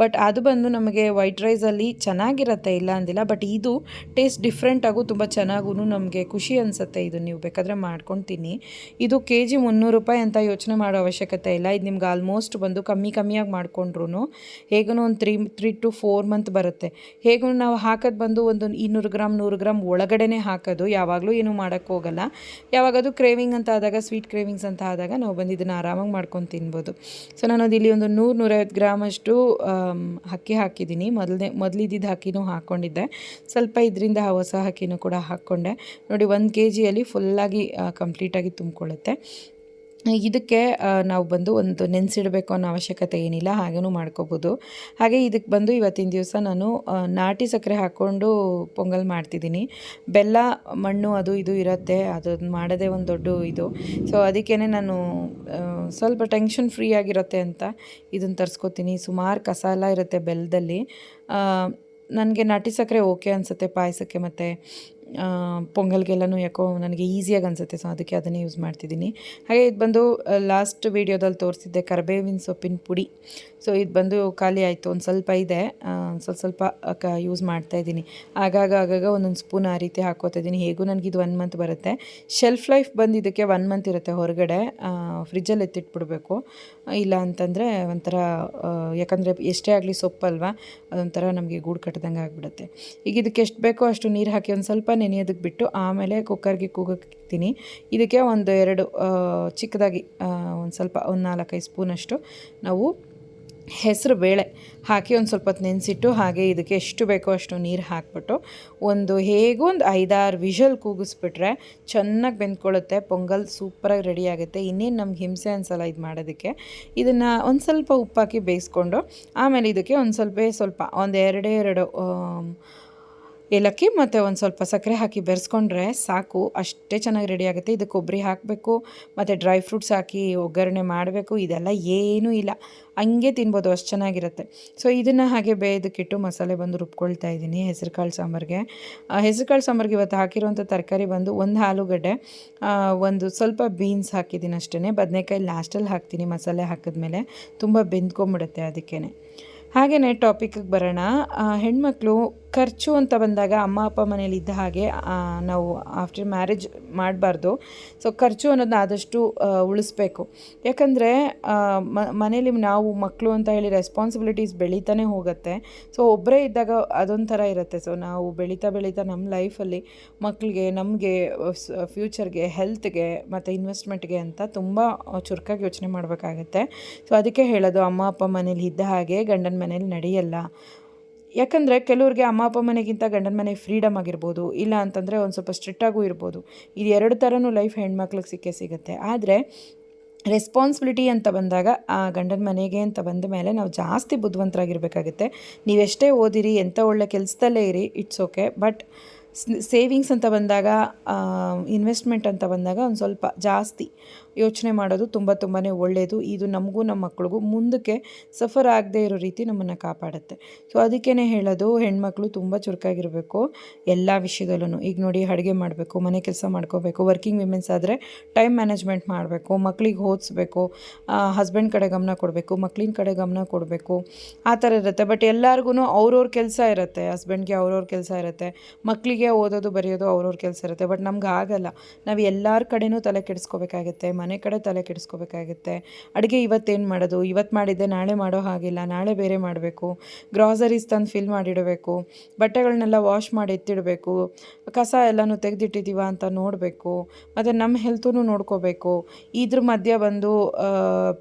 ಬಟ್ ಅದು ಬಂದು ನಮಗೆ ವೈಟ್ ರೈಸಲ್ಲಿ ಚೆನ್ನಾಗಿರತ್ತೆ ಇಲ್ಲ ಅಂದಿಲ್ಲ. ಬಟ್ ಇದು ಟೇಸ್ಟ್ ಡಿಫ್ರೆಂಟಾಗೂ ತುಂಬ ಚೆನ್ನಾಗೂ ನಮಗೆ ಖುಷಿ ಅನಿಸುತ್ತೆ. ಇದು ನೀವು ಬೇಕಾದರೆ ಮಾಡ್ಕೊಂಡು ತಿನ್ನಿ ಇದು ಕೆ ಜಿ ರೂಪಾಯಿ ಅಂತ ಯೋಚನೆ ಮಾಡೋ ಅವಶ್ಯಕತೆ ಇಲ್ಲ. ಇದು ನಿಮ್ಗೆ ಆಲ್ಮೋಸ್ಟ್ ಬಂದು ಕಮ್ಮಿ ಕಮ್ಮಿಯಾಗಿ ಮಾಡಿಕೊಂಡ್ರು ಹೇಗೂ ಒಂದು three three to four month ಬರುತ್ತೆ. ಹೇಗೂ ನಾವು ಹಾಕೋದು ಬಂದು ಒಂದು ಇನ್ನೂರು ಗ್ರಾಮ್ ನೂರು ಗ್ರಾಮ್ ಒಳಗಡೆನೇ ಹಾಕೋದು. ಯಾವಾಗಲೂ ಏನೂ ಮಾಡೋಕ್ಕೆ ಹೋಗಲ್ಲ. ಯಾವಾಗ ಅದು ಕ್ರೇವಿಂಗ್ ಅಂತ ಆದಾಗ ಸ್ವೀಟ್ ಕ್ರೇವಿಂಗ್ಸ್ ಅಂತ ಆದಾಗ ನಾವು ಬಂದು ಇದನ್ನು ಆರಾಮಾಗಿ ಮಾಡ್ಕೊಂಡು ತಿನ್ಬೋದು. ಸೊ ನಾನು ಇಲ್ಲಿ ಒಂದು ನೂರು ನೂರೈವತ್ತು ಗ್ರಾಮಷ್ಟು ಅಕ್ಕಿ ಹಾಕಿದ್ದೀನಿ. ಮೊದಲನೇ ಮೊದಲಿದ್ದಿದ್ದು ಅಕ್ಕಿನೂ ಹಾಕ್ಕೊಂಡಿದ್ದೆ ಸ್ವಲ್ಪ ಇದರಿಂದ ಹೊಸ ಅಕ್ಕಿನೂ ಕೂಡ ಹಾಕ್ಕೊಂಡೆ. ನೋಡಿ ಒಂದು ಕೆ ಜಿಯಲ್ಲಿ ಫುಲ್ಲಾಗಿ ಕಂಪ್ಲೀಟಾಗಿ ತುಂಬಿಕೊಳ್ಳುತ್ತೆ. ಇದಕ್ಕೆ ನಾವು ಬಂದು ಒಂದು ನೆನೆಸಿಡಬೇಕು ಅನ್ನೋ ಅವಶ್ಯಕತೆ ಏನಿಲ್ಲ, ಹಾಗೇನು ಮಾಡ್ಕೋಬೋದು. ಹಾಗೆ ಇದಕ್ಕೆ ಬಂದು ಇವತ್ತಿನ ದಿವಸ ನಾನು ನಾಟಿ ಸಕ್ಕರೆ ಹಾಕ್ಕೊಂಡು ಪೊಂಗಲ್ ಮಾಡ್ತಿದ್ದೀನಿ. ಬೆಲ್ಲ, ಮಣ್ಣು, ಅದು ಇದು ಇರುತ್ತೆ ಅದು ಮಾಡೋದೇ ಒಂದು ದೊಡ್ಡ ಇದು. ಸೊ ಅದಕ್ಕೇ ನಾನು ಸ್ವಲ್ಪ ಟೆನ್ಷನ್ ಫ್ರೀ ಆಗಿರುತ್ತೆ ಅಂತ ಇದನ್ನು ತರಿಸ್ಕೊತೀನಿ. ಸುಮಾರು ಕಸ ಎಲ್ಲ ಇರುತ್ತೆ ಬೆಲ್ಲದಲ್ಲಿ. ನನಗೆ ನಾಟಿ ಸಕ್ಕರೆ ಓಕೆ ಅನಿಸುತ್ತೆ, ಪಾಯಸಕ್ಕೆ ಮತ್ತು. ಪೊಂಗಲ್ಗೆಲ್ಲನೂ ಯಾಕೋ ನನಗೆ ಈಸಿಯಾಗಿ ಅನಿಸುತ್ತೆ ಸೊ ಅದಕ್ಕೆ ಅದನ್ನೇ ಯೂಸ್ ಮಾಡ್ತಿದ್ದೀನಿ. ಹಾಗೆ ಇದು ಬಂದು ಲಾಸ್ಟ್ ವೀಡಿಯೋದಲ್ಲಿ ತೋರಿಸಿದ್ದೆ ಕರ್ಬೇವಿನ ಸೊಪ್ಪಿನ ಪುಡಿ. ಸೊ ಇದು ಬಂದು ಖಾಲಿ ಆಯಿತು, ಒಂದು ಸ್ವಲ್ಪ ಇದೆ. ಸ್ವಲ್ಪ ಸ್ವಲ್ಪ ಯೂಸ್ ಮಾಡ್ತಾ ಇದ್ದೀನಿ. ಆಗಾಗ ಆಗಾಗ ಒಂದೊಂದು ಸ್ಪೂನ್ ಆ ರೀತಿ ಹಾಕೋತಾ ಇದ್ದೀನಿ. ಹೇಗೂ ನನಗೆ ಇದು ಒನ್ ಮಂತ್ ಬರುತ್ತೆ. ಶೆಲ್ಫ್ ಲೈಫ್ ಬಂದು ಇದಕ್ಕೆ ಒನ್ ಮಂತ್ ಇರುತ್ತೆ ಹೊರಗಡೆ. ಫ್ರಿಜ್ಜಲ್ಲಿ ಎತ್ತಿಟ್ಬಿಡ್ಬೇಕು. ಇಲ್ಲ ಅಂತಂದರೆ ಒಂಥರ ಯಾಕಂದರೆ ಎಷ್ಟೇ ಆಗಲಿ ಸೊಪ್ಪಲ್ವಾ, ಅದೊಂಥರ ನಮಗೆ ಗೂಡು ಕಟ್ಟದಂಗೆ ಆಗಿಬಿಡುತ್ತೆ. ಈಗ ಇದಕ್ಕೆ ಎಷ್ಟು ಬೇಕೋ ಅಷ್ಟು ನೀರು ಹಾಕಿ ಒಂದು ಸ್ವಲ್ಪ ನೆನೆಯೋದಕ್ಕೆ ಬಿಟ್ಟು ಆಮೇಲೆ ಕುಕ್ಕರ್ಗೆ ಕೂಗಕ್ಕೆ ಇಕ್ತೀನಿ ಇದಕ್ಕೆ ಒಂದು ಎರಡು ಚಿಕ್ಕದಾಗಿ ಒಂದು ಸ್ವಲ್ಪ, ಒಂದು ನಾಲ್ಕೈದು ಸ್ಪೂನಷ್ಟು ನಾವು ಹೆಸರು ಬೇಳೆ ಹಾಕಿ ಒಂದು ಸ್ವಲ್ಪ ಹೊತ್ತು ನೆನೆಸಿಟ್ಟು ಹಾಗೆ ಇದಕ್ಕೆ ಎಷ್ಟು ಬೇಕೋ ಅಷ್ಟು ನೀರು ಹಾಕ್ಬಿಟ್ಟು ಒಂದು ಹೇಗೂ ಒಂದು ಐದಾರು ವಿಷಲ್ ಕೂಗಿಸ್ಬಿಟ್ರೆ ಚೆನ್ನಾಗಿ ಬೆಂದ್ಕೊಳ್ಳುತ್ತೆ, ಪೊಂಗಲ್ ಸೂಪರಾಗಿ ರೆಡಿ ಆಗುತ್ತೆ. ಇನ್ನೇನು ನಮ್ಗೆ ಹಿಂಸೆ ಅನ್ಸಲ್ಲ ಇದು ಮಾಡೋದಕ್ಕೆ. ಇದನ್ನು ಒಂದು ಸ್ವಲ್ಪ ಉಪ್ಪಾಕಿ ಬೇಯಿಸ್ಕೊಂಡು ಆಮೇಲೆ ಇದಕ್ಕೆ ಒಂದು ಸ್ವಲ್ಪ ಸ್ವಲ್ಪ ಒಂದು ಎರಡೇ ಎರಡು ಏಲಕ್ಕಿ ಮತ್ತು ಒಂದು ಸ್ವಲ್ಪ ಸಕ್ಕರೆ ಹಾಕಿ ಬೆರೆಸ್ಕೊಂಡ್ರೆ ಸಾಕು. ಅಷ್ಟೇ ಚೆನ್ನಾಗಿ ರೆಡಿ ಆಗುತ್ತೆ. ಇದಕ್ಕೆ ಕೊಬ್ಬರಿ ಹಾಕಬೇಕು, ಮತ್ತು ಡ್ರೈ ಫ್ರೂಟ್ಸ್ ಹಾಕಿ ಒಗ್ಗರಣೆ ಮಾಡಬೇಕು. ಇದೆಲ್ಲ ಏನೂ ಇಲ್ಲ. ಹಂಗೆ ತಿನ್ಬೋದು, ಅಷ್ಟು ಚೆನ್ನಾಗಿರುತ್ತೆ. ಸೊ ಇದನ್ನು ಹಾಗೆ ಬೇಯೋದಕ್ಕಿಟ್ಟು ಮಸಾಲೆ ಬಂದು ರುಬ್ಕೊಳ್ತಾ ಇದ್ದೀನಿ ಹೆಸರು ಕಾಳು ಸಾಂಬಾರಿಗೆ. ಹೆಸರು ಕಾಳು ಸಾಂಬಾರಿಗೆ ಇವತ್ತು ಹಾಕಿರುವಂಥ ತರಕಾರಿ ಬಂದು ಒಂದು ಆಲೂಗಡ್ಡೆ ಒಂದು ಸ್ವಲ್ಪ ಬೀನ್ಸ್ ಹಾಕಿದ್ದೀನಿ ಅಷ್ಟೇ ಬದನೆಕಾಯಿ ಲಾಸ್ಟಲ್ಲಿ ಹಾಕ್ತೀನಿ ಮಸಾಲೆ ಹಾಕಿದ್ಮೇಲೆ. ತುಂಬ ಬೆಂದ್ಕೊಂಬಿಡುತ್ತೆ ಅದಕ್ಕೇ ಹಾಗೆಯೇ ಟಾಪಿಕ್ಗೆ ಬರೋಣ. ಹೆಣ್ಮಕ್ಳು ಖರ್ಚು ಅಂತ ಬಂದಾಗ ಅಮ್ಮ ಅಪ್ಪ ಮನೇಲಿ ಇದ್ದ ಹಾಗೆ ನಾವು ಆಫ್ಟರ್ ಮ್ಯಾರೇಜ್ ಮಾಡಬಾರ್ದು. ಸೊ ಖರ್ಚು ಅನ್ನೋದನ್ನ ಆದಷ್ಟು ಉಳಿಸ್ಬೇಕು. ಯಾಕಂದರೆ ಮನೇಲಿ ನಾವು ಮಕ್ಕಳು ಅಂತ ಹೇಳಿ ರೆಸ್ಪಾನ್ಸಿಬಿಲಿಟೀಸ್ ಬೆಳೀತಾನೆ ಹೋಗುತ್ತೆ. ಸೊ ಒಬ್ಬರೇ ಇದ್ದಾಗ ಅದೊಂಥರ ಇರುತ್ತೆ. ಸೊ ನಾವು ಬೆಳೀತಾ ಬೆಳೀತಾ ನಮ್ಮ ಲೈಫಲ್ಲಿ ಮಕ್ಕಳಿಗೆ ನಮಗೆ ಫ್ಯೂಚರ್ಗೆ ಹೆಲ್ತ್ಗೆ ಮತ್ತು ಇನ್ವೆಸ್ಟ್ಮೆಂಟ್ಗೆ ಅಂತ ತುಂಬ ಚುರುಕಾಗಿ ಯೋಚನೆ ಮಾಡಬೇಕಾಗತ್ತೆ. ಸೊ ಅದಕ್ಕೆ ಹೇಳೋದು, ಅಮ್ಮ ಅಪ್ಪ ಮನೇಲಿ ಇದ್ದ ಹಾಗೆ ಗಂಡನ ಮನೇಲಿ ನಡೆಯಲ್ಲ. ಯಾಕಂದರೆ ಕೆಲವ್ರಿಗೆ ಅಮ್ಮ, ಅಪ್ಪ ಮನೆಗಿಂತ ಗಂಡನ ಮನೆ ಫ್ರೀಡಮ್ ಆಗಿರ್ಬೋದು, ಇಲ್ಲ ಅಂತಂದರೆ ಒಂದು ಸ್ವಲ್ಪ ಸ್ಟ್ರಿಕ್ಟಾಗೂ ಇರ್ಬೋದು. ಇದು ಎರಡು ಥರನೂ ಲೈಫ್ ಹೆಣ್ಮಕ್ಳಿಗೆ ಸಿಕ್ಕೇ ಸಿಗುತ್ತೆ. ಆದರೆ ರೆಸ್ಪಾನ್ಸಿಬಿಲಿಟಿ ಅಂತ ಬಂದಾಗ, ಆ ಗಂಡನ ಮನೆಗೆ ಅಂತ ಬಂದ ಮೇಲೆ ನಾವು ಜಾಸ್ತಿ ಬುದ್ಧಿವಂತರಾಗಿರ್ಬೇಕಾಗುತ್ತೆ ನೀವೆಷ್ಟೇ ಓದಿರಿ ಎಂಥ ಒಳ್ಳೆ ಕೆಲಸದಲ್ಲೇ ಇರಿ ಇಟ್ಸ್ ಓಕೆ ಬಟ್ ಸೇವಿಂಗ್ಸ್ ಅಂತ ಬಂದಾಗ ಇನ್ವೆಸ್ಟ್ಮೆಂಟ್ ಅಂತ ಬಂದಾಗ ಒಂದು ಸ್ವಲ್ಪ ಜಾಸ್ತಿ ಯೋಚನೆ ಮಾಡೋದು ತುಂಬ ತುಂಬಾ ಒಳ್ಳೆಯದು ಇದು ನಮಗೂ ನಮ್ಮ ಮಕ್ಕಳಿಗೂ ಮುಂದಕ್ಕೆ ಸಫರ್ ಆಗದೆ ಇರೋ ರೀತಿ ನಮ್ಮನ್ನು ಕಾಪಾಡುತ್ತೆ. ಸೊ ಅದಕ್ಕೇ ಹೇಳೋದು, ಹೆಣ್ಮಕ್ಳು ತುಂಬ ಚುರುಕಾಗಿರಬೇಕು ಎಲ್ಲ ವಿಷಯದಲ್ಲೂ ಈಗ ನೋಡಿ ಅಡುಗೆ ಮಾಡಬೇಕು, ಮನೆ ಕೆಲಸ ಮಾಡ್ಕೋಬೇಕು, ವರ್ಕಿಂಗ್ ವಿಮೆನ್ಸ್ ಆದರೆ ಟೈಮ್ ಮ್ಯಾನೇಜ್ಮೆಂಟ್ ಮಾಡಬೇಕು ಮಕ್ಕಳಿಗೆ ಓದಿಸ್ಬೇಕು ಹಸ್ಬೆಂಡ್ ಕಡೆ ಗಮನ ಕೊಡಬೇಕು, ಮಕ್ಳಿನ ಕಡೆ ಗಮನ ಕೊಡಬೇಕು, ಆ ಥರ ಇರುತ್ತೆ. ಬಟ್ ಎಲ್ಲರಿಗೂ ಅವ್ರವ್ರ ಕೆಲಸ ಇರುತ್ತೆ, ಹಸ್ಬೆಂಡ್ಗೆ ಅವ್ರವ್ರ ಕೆಲಸ ಇರುತ್ತೆ ಮಕ್ಕಳಿಗೆ ಓದೋದು, ಬರೆಯೋದು ಅವ್ರವ್ರ ಕೆಲಸ ಇರುತ್ತೆ. ಬಟ್ ನಮ್ಗೆ ಆಗಲ್ಲ. ನಾವು ಎಲ್ಲರ ಕಡೆನೂ ತಲೆ ಕೆಡಿಸ್ಕೋಬೇಕಾಗುತ್ತೆ, ಮನೆ ಕಡೆ ತಲೆ ಕೆಡಿಸ್ಕೋಬೇಕಾಗುತ್ತೆ. ಅಡುಗೆ ಇವತ್ತೇನು ಮಾಡೋದು? ಇವತ್ತು ಮಾಡಿದ್ದೆ, ನಾಳೆ ಮಾಡೋ ಹಾಗಿಲ್ಲ, ನಾಳೆ ಬೇರೆ ಮಾಡಬೇಕು. ಗ್ರಾಸರೀಸ್ ತಂದು ಫಿಲ್ ಮಾಡಿಡಬೇಕು. ಬಟ್ಟೆಗಳನ್ನೆಲ್ಲ ವಾಶ್ ಮಾಡಿ ಎತ್ತಿಡಬೇಕು. ಕಸ ಎಲ್ಲನೂ ತೆಗೆದಿಟ್ಟಿದ್ದೀವ ಅಂತ ನೋಡಬೇಕು. ಮತ್ತು ನಮ್ಮ ಹೆಲ್ತೂ ನೋಡ್ಕೋಬೇಕು. ಇದ್ರ ಮಧ್ಯೆ ಬಂದು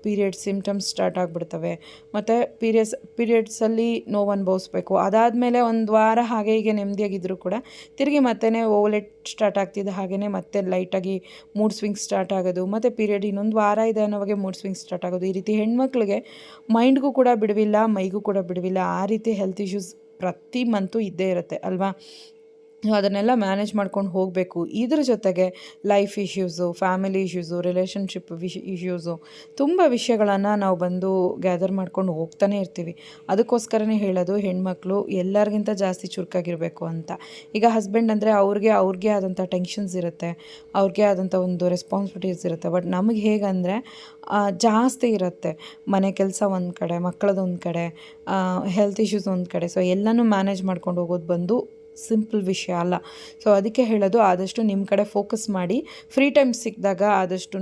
ಪೀರಿಯಡ್ ಸಿಮ್ಟಮ್ಸ್ ಸ್ಟಾರ್ಟ್ ಆಗಿಬಿಡ್ತವೆ. ಮತ್ತು ಪೀರಿಯಡ್ಸ್, ಪೀರಿಯಡ್ಸಲ್ಲಿ ನೋವು ಅನುಭವಿಸ್ಬೇಕು ಅದಾದಮೇಲೆ ಒಂದು ವಾರ ಹಾಗೆ ಹೀಗೆ ನೆಮ್ಮದಿಯಾಗಿದ್ದರೂ ಕೂಡ ತಿರುಗಿ ಮತ್ತೆ ಓವಲೆಟ್ ಸ್ಟಾರ್ಟ್ ಆಗ್ತಿದ್ದ ಹಾಗೆಯೇ ಮತ್ತೆ ಲೈಟಾಗಿ ಮೂಡ್ ಸ್ವಿಂಗ್ ಸ್ಟಾರ್ಟ್ ಆಗೋದು, ಮತ್ತು ಪೀರಿಯಡ್ ಇನ್ನೊಂದು ವಾರ ಇದೆ ಅನ್ನೋವಾಗೆ ಮೂಡ್ ಸ್ವಿಂಗ್ ಸ್ಟಾರ್ಟ್ ಆಗೋದು. ಈ ರೀತಿ ಹೆಣ್ಮಕ್ಳಿಗೆ ಮೈಂಡ್ಗೂ ಕೂಡ ಬಿಡುವಿಲ್ಲ, ಮೈಗೂ ಕೂಡ ಬಿಡುವಿಲ್ಲ. ಆ ರೀತಿ ಹೆಲ್ತ್ ಇಶ್ಯೂಸ್ ಪ್ರತಿ ಮಂತು ಇದ್ದೇ ಇರುತ್ತೆ, ಅಲ್ವಾ? ಅದನ್ನೆಲ್ಲ ಮ್ಯಾನೇಜ್ ಮಾಡ್ಕೊಂಡು ಹೋಗಬೇಕು. ಇದ್ರ ಜೊತೆಗೆ life issues family issues relationship wise issues ತುಂಬ ವಿಷಯಗಳನ್ನು ನಾವು ಬಂದು ಗ್ಯಾದರ್ ಮಾಡ್ಕೊಂಡು ಹೋಗ್ತಾನೆ ಇರ್ತೀವಿ. ಅದಕ್ಕೋಸ್ಕರನೇ ಹೇಳೋದು, ಹೆಣ್ಮಕ್ಳು ಎಲ್ಲರಿಗಿಂತ ಜಾಸ್ತಿ ಚುರುಕಾಗಿರಬೇಕು ಅಂತ. ಈಗ ಹಸ್ಬೆಂಡ್ ಅಂದರೆ ಅವ್ರಿಗೆ ಅವ್ರಿಗೆ ಆದಂಥ ಟೆನ್ಷನ್ಸ್ ಇರುತ್ತೆ, ಅವ್ರಿಗೆ ಆದಂಥ ಒಂದು ರೆಸ್ಪಾನ್ಸಿಬಿಲಿಟೀಸ್ ಇರುತ್ತೆ. ಬಟ್ ನಮಗೆ ಹೇಗಂದರೆ ಜಾಸ್ತಿ ಇರುತ್ತೆ. ಮನೆ ಕೆಲಸ ಒಂದು ಕಡೆ ಮಕ್ಕಳದ್ದು ಕಡೆ ಹೆಲ್ತ್ ಇಶ್ಯೂಸ್ ಒಂದು ಕಡೆ. ಸೊ ಎಲ್ಲನೂ ಮ್ಯಾನೇಜ್ ಮಾಡ್ಕೊಂಡು ಹೋಗೋದು ಬಂದು ಸಿಂಪಲ್ ವಿಷಯ ಅಲ್ಲ. ಸೊ ಅದಕ್ಕೆ ಹೇಳೋದು ಆದಷ್ಟು ನಿಮ್ಮ ಕಡೆ ಫೋಕಸ್ ಮಾಡಿ. ಫ್ರೀ ಟೈಮ್ ಸಿಕ್ಕಿದಾಗ ಆದಷ್ಟು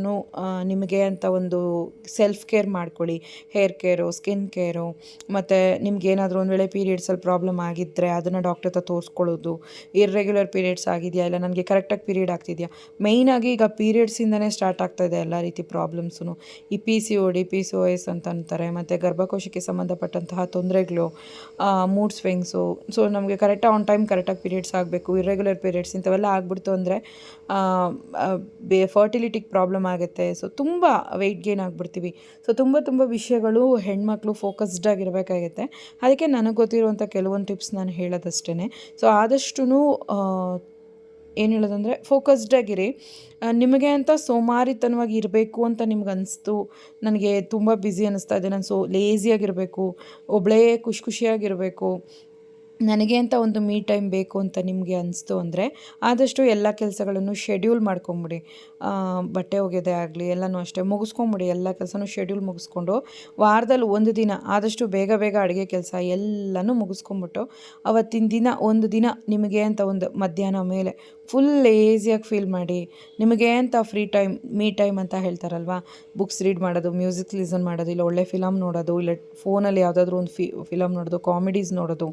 ನಿಮಗೆ ಅಂತ ಒಂದು ಸೆಲ್ಫ್ ಕೇರ್ ಮಾಡ್ಕೊಳ್ಳಿ. ಹೇರ್ ಕೇರು ಸ್ಕಿನ್ ಕೇರು ಮತ್ತು ನಿಮ್ಗೆ ಏನಾದರೂ ಒಂದು ವೇಳೆ ಪೀರಿಯಡ್ಸಲ್ಲಿ ಪ್ರಾಬ್ಲಮ್ ಆಗಿದ್ದರೆ ಅದನ್ನು ಡಾಕ್ಟರ್ ಹತ್ರ ತೋರಿಸ್ಕೊಳ್ಳೋದು. ಇರ್ರೆಗ್ಯುಲರ್ ಪೀರಿಯಡ್ಸ್ ಆಗಿದೆಯಾ ಇಲ್ಲ, ನನಗೆ ಕರೆಕ್ಟಾಗಿ ಪೀರಿಯಡ್ ಆಗ್ತಿದೆಯಾ? ಮೇಯ್ನಾಗಿ ಈಗ ಪೀರಿಯಡ್ಸಿಂದನೇ ಸ್ಟಾರ್ಟ್ ಆಗ್ತಾ ಇದೆ ಎಲ್ಲ ರೀತಿ ಪ್ರಾಬ್ಲಮ್ಸು ಈ P C O D P C O S ಅಂತ ಅಂತಾರೆ, ಮತ್ತು ಗರ್ಭಕೋಶಕ್ಕೆ ಸಂಬಂಧಪಟ್ಟಂತಹ ತೊಂದರೆಗಳು ಮೂಡ್ ಸ್ವಿಂಗ್ಸು ಸೊ ನಮಗೆ ಕರೆಕ್ಟಾಗಿ ಆನ್ ಟೈಮ್ ಕರೆಕ್ಟಾಗಿ ಪೀರಿಯಡ್ಸ್ ಆಗಬೇಕು ಇರ್ರೆಗ್ಯುಲರ್ ಪೀರಿಯಡ್ಸ್ ಇಂಥವೆಲ್ಲ ಆಗ್ಬಿಡ್ತು ಅಂದರೆ ಬೇ ಫರ್ಟಿಲಿಟಿಗೆ ಪ್ರಾಬ್ಲಮ್ ಆಗುತ್ತೆ. ಸೊ ತುಂಬ ವೆಯ್ಟ್ ಗೇನ್ ಆಗಿಬಿಡ್ತೀವಿ. ಸೊ ತುಂಬ ತುಂಬ ವಿಷಯಗಳು ಹೆಣ್ಮಕ್ಳು ಫೋಕಸ್ಡ್ ಆಗಿರಬೇಕಾಗುತ್ತೆ. ಅದಕ್ಕೆ ನನಗೆ ಗೊತ್ತಿರುವಂಥ ಕೆಲವೊಂದು ಟಿಪ್ಸ್ ನಾನು ಹೇಳೋದಷ್ಟೇ ಸೊ ಆದಷ್ಟು ಏನು ಹೇಳೋದಂದರೆ ಫೋಕಸ್ಡ್ ಆಗಿರಿ. ನಿಮಗೆ ಅಂತ ಸೋಮಾರಿತನವಾಗಿ ಇರಬೇಕು ಅಂತ ನಿಮ್ಗೆ ಅನಿಸ್ತು, ನನಗೆ ತುಂಬ ಬ್ಯುಸಿ ಅನ್ನಿಸ್ತಾ ಇದೆ, ನಾನು ಸೊ ಲೇಸಿಯಾಗಿರಬೇಕು ಒಬ್ಬಳೇ ಖುಷಿ ಖುಷಿಯಾಗಿರಬೇಕು ನನಗೆ ಅಂತ ಒಂದು ಮೀ ಟೈಮ್ ಬೇಕು ಅಂತ ನಿಮಗೆ ಅನಿಸ್ತು ಅಂದರೆ ಆದಷ್ಟು ಎಲ್ಲ ಕೆಲಸಗಳನ್ನು ಶೆಡ್ಯೂಲ್ ಮಾಡ್ಕೊಂಬಿಡಿ. ಬಟ್ಟೆ ಒಗೆಯೋದೇ ಆಗಲಿ, ಎಲ್ಲನೂ ಅಷ್ಟೇ ಮುಗಿಸ್ಕೊಂಬಿಡಿ. ಎಲ್ಲ ಕೆಲಸನೂ ಶೆಡ್ಯೂಲ್ ಮುಗಿಸ್ಕೊಂಡು ವಾರದಲ್ಲಿ ಒಂದು ದಿನ, ಆದಷ್ಟು ಬೇಗ ಬೇಗ ಅಡುಗೆ ಕೆಲಸ ಎಲ್ಲನೂ ಮುಗಿಸ್ಕೊಂಬಿಟ್ಟು ಅವತ್ತಿನ ದಿನ, ಒಂದು ದಿನ ನಿಮಗೆ ಅಂತ ಒಂದು ಮಧ್ಯಾಹ್ನ ಮೇಲೆ ಫುಲ್ ಲೇಸಿಯಾಗಿ ಫೀಲ್ ಮಾಡಿ ನಿಮಗೆ ಅಂತ ಫ್ರೀ ಟೈಮ್ ಮೀ ಟೈಮ್ ಅಂತ ಹೇಳ್ತಾರಲ್ವ? ಬುಕ್ಸ್ ರೀಡ್ ಮಾಡೋದು ಮ್ಯೂಸಿಕ್ ಲಿಸನ್ ಮಾಡೋದು, ಇಲ್ಲ ಒಳ್ಳೆ ಫಿಲಮ್ ನೋಡೋದು, ಇಲ್ಲ ಫೋನಲ್ಲಿ ಯಾವುದಾದ್ರೂ ಒಂದು ಫಿ ಫಿಲಮ್ ನೋಡೋದು ಕಾಮಿಡೀಸ್ ನೋಡೋದು,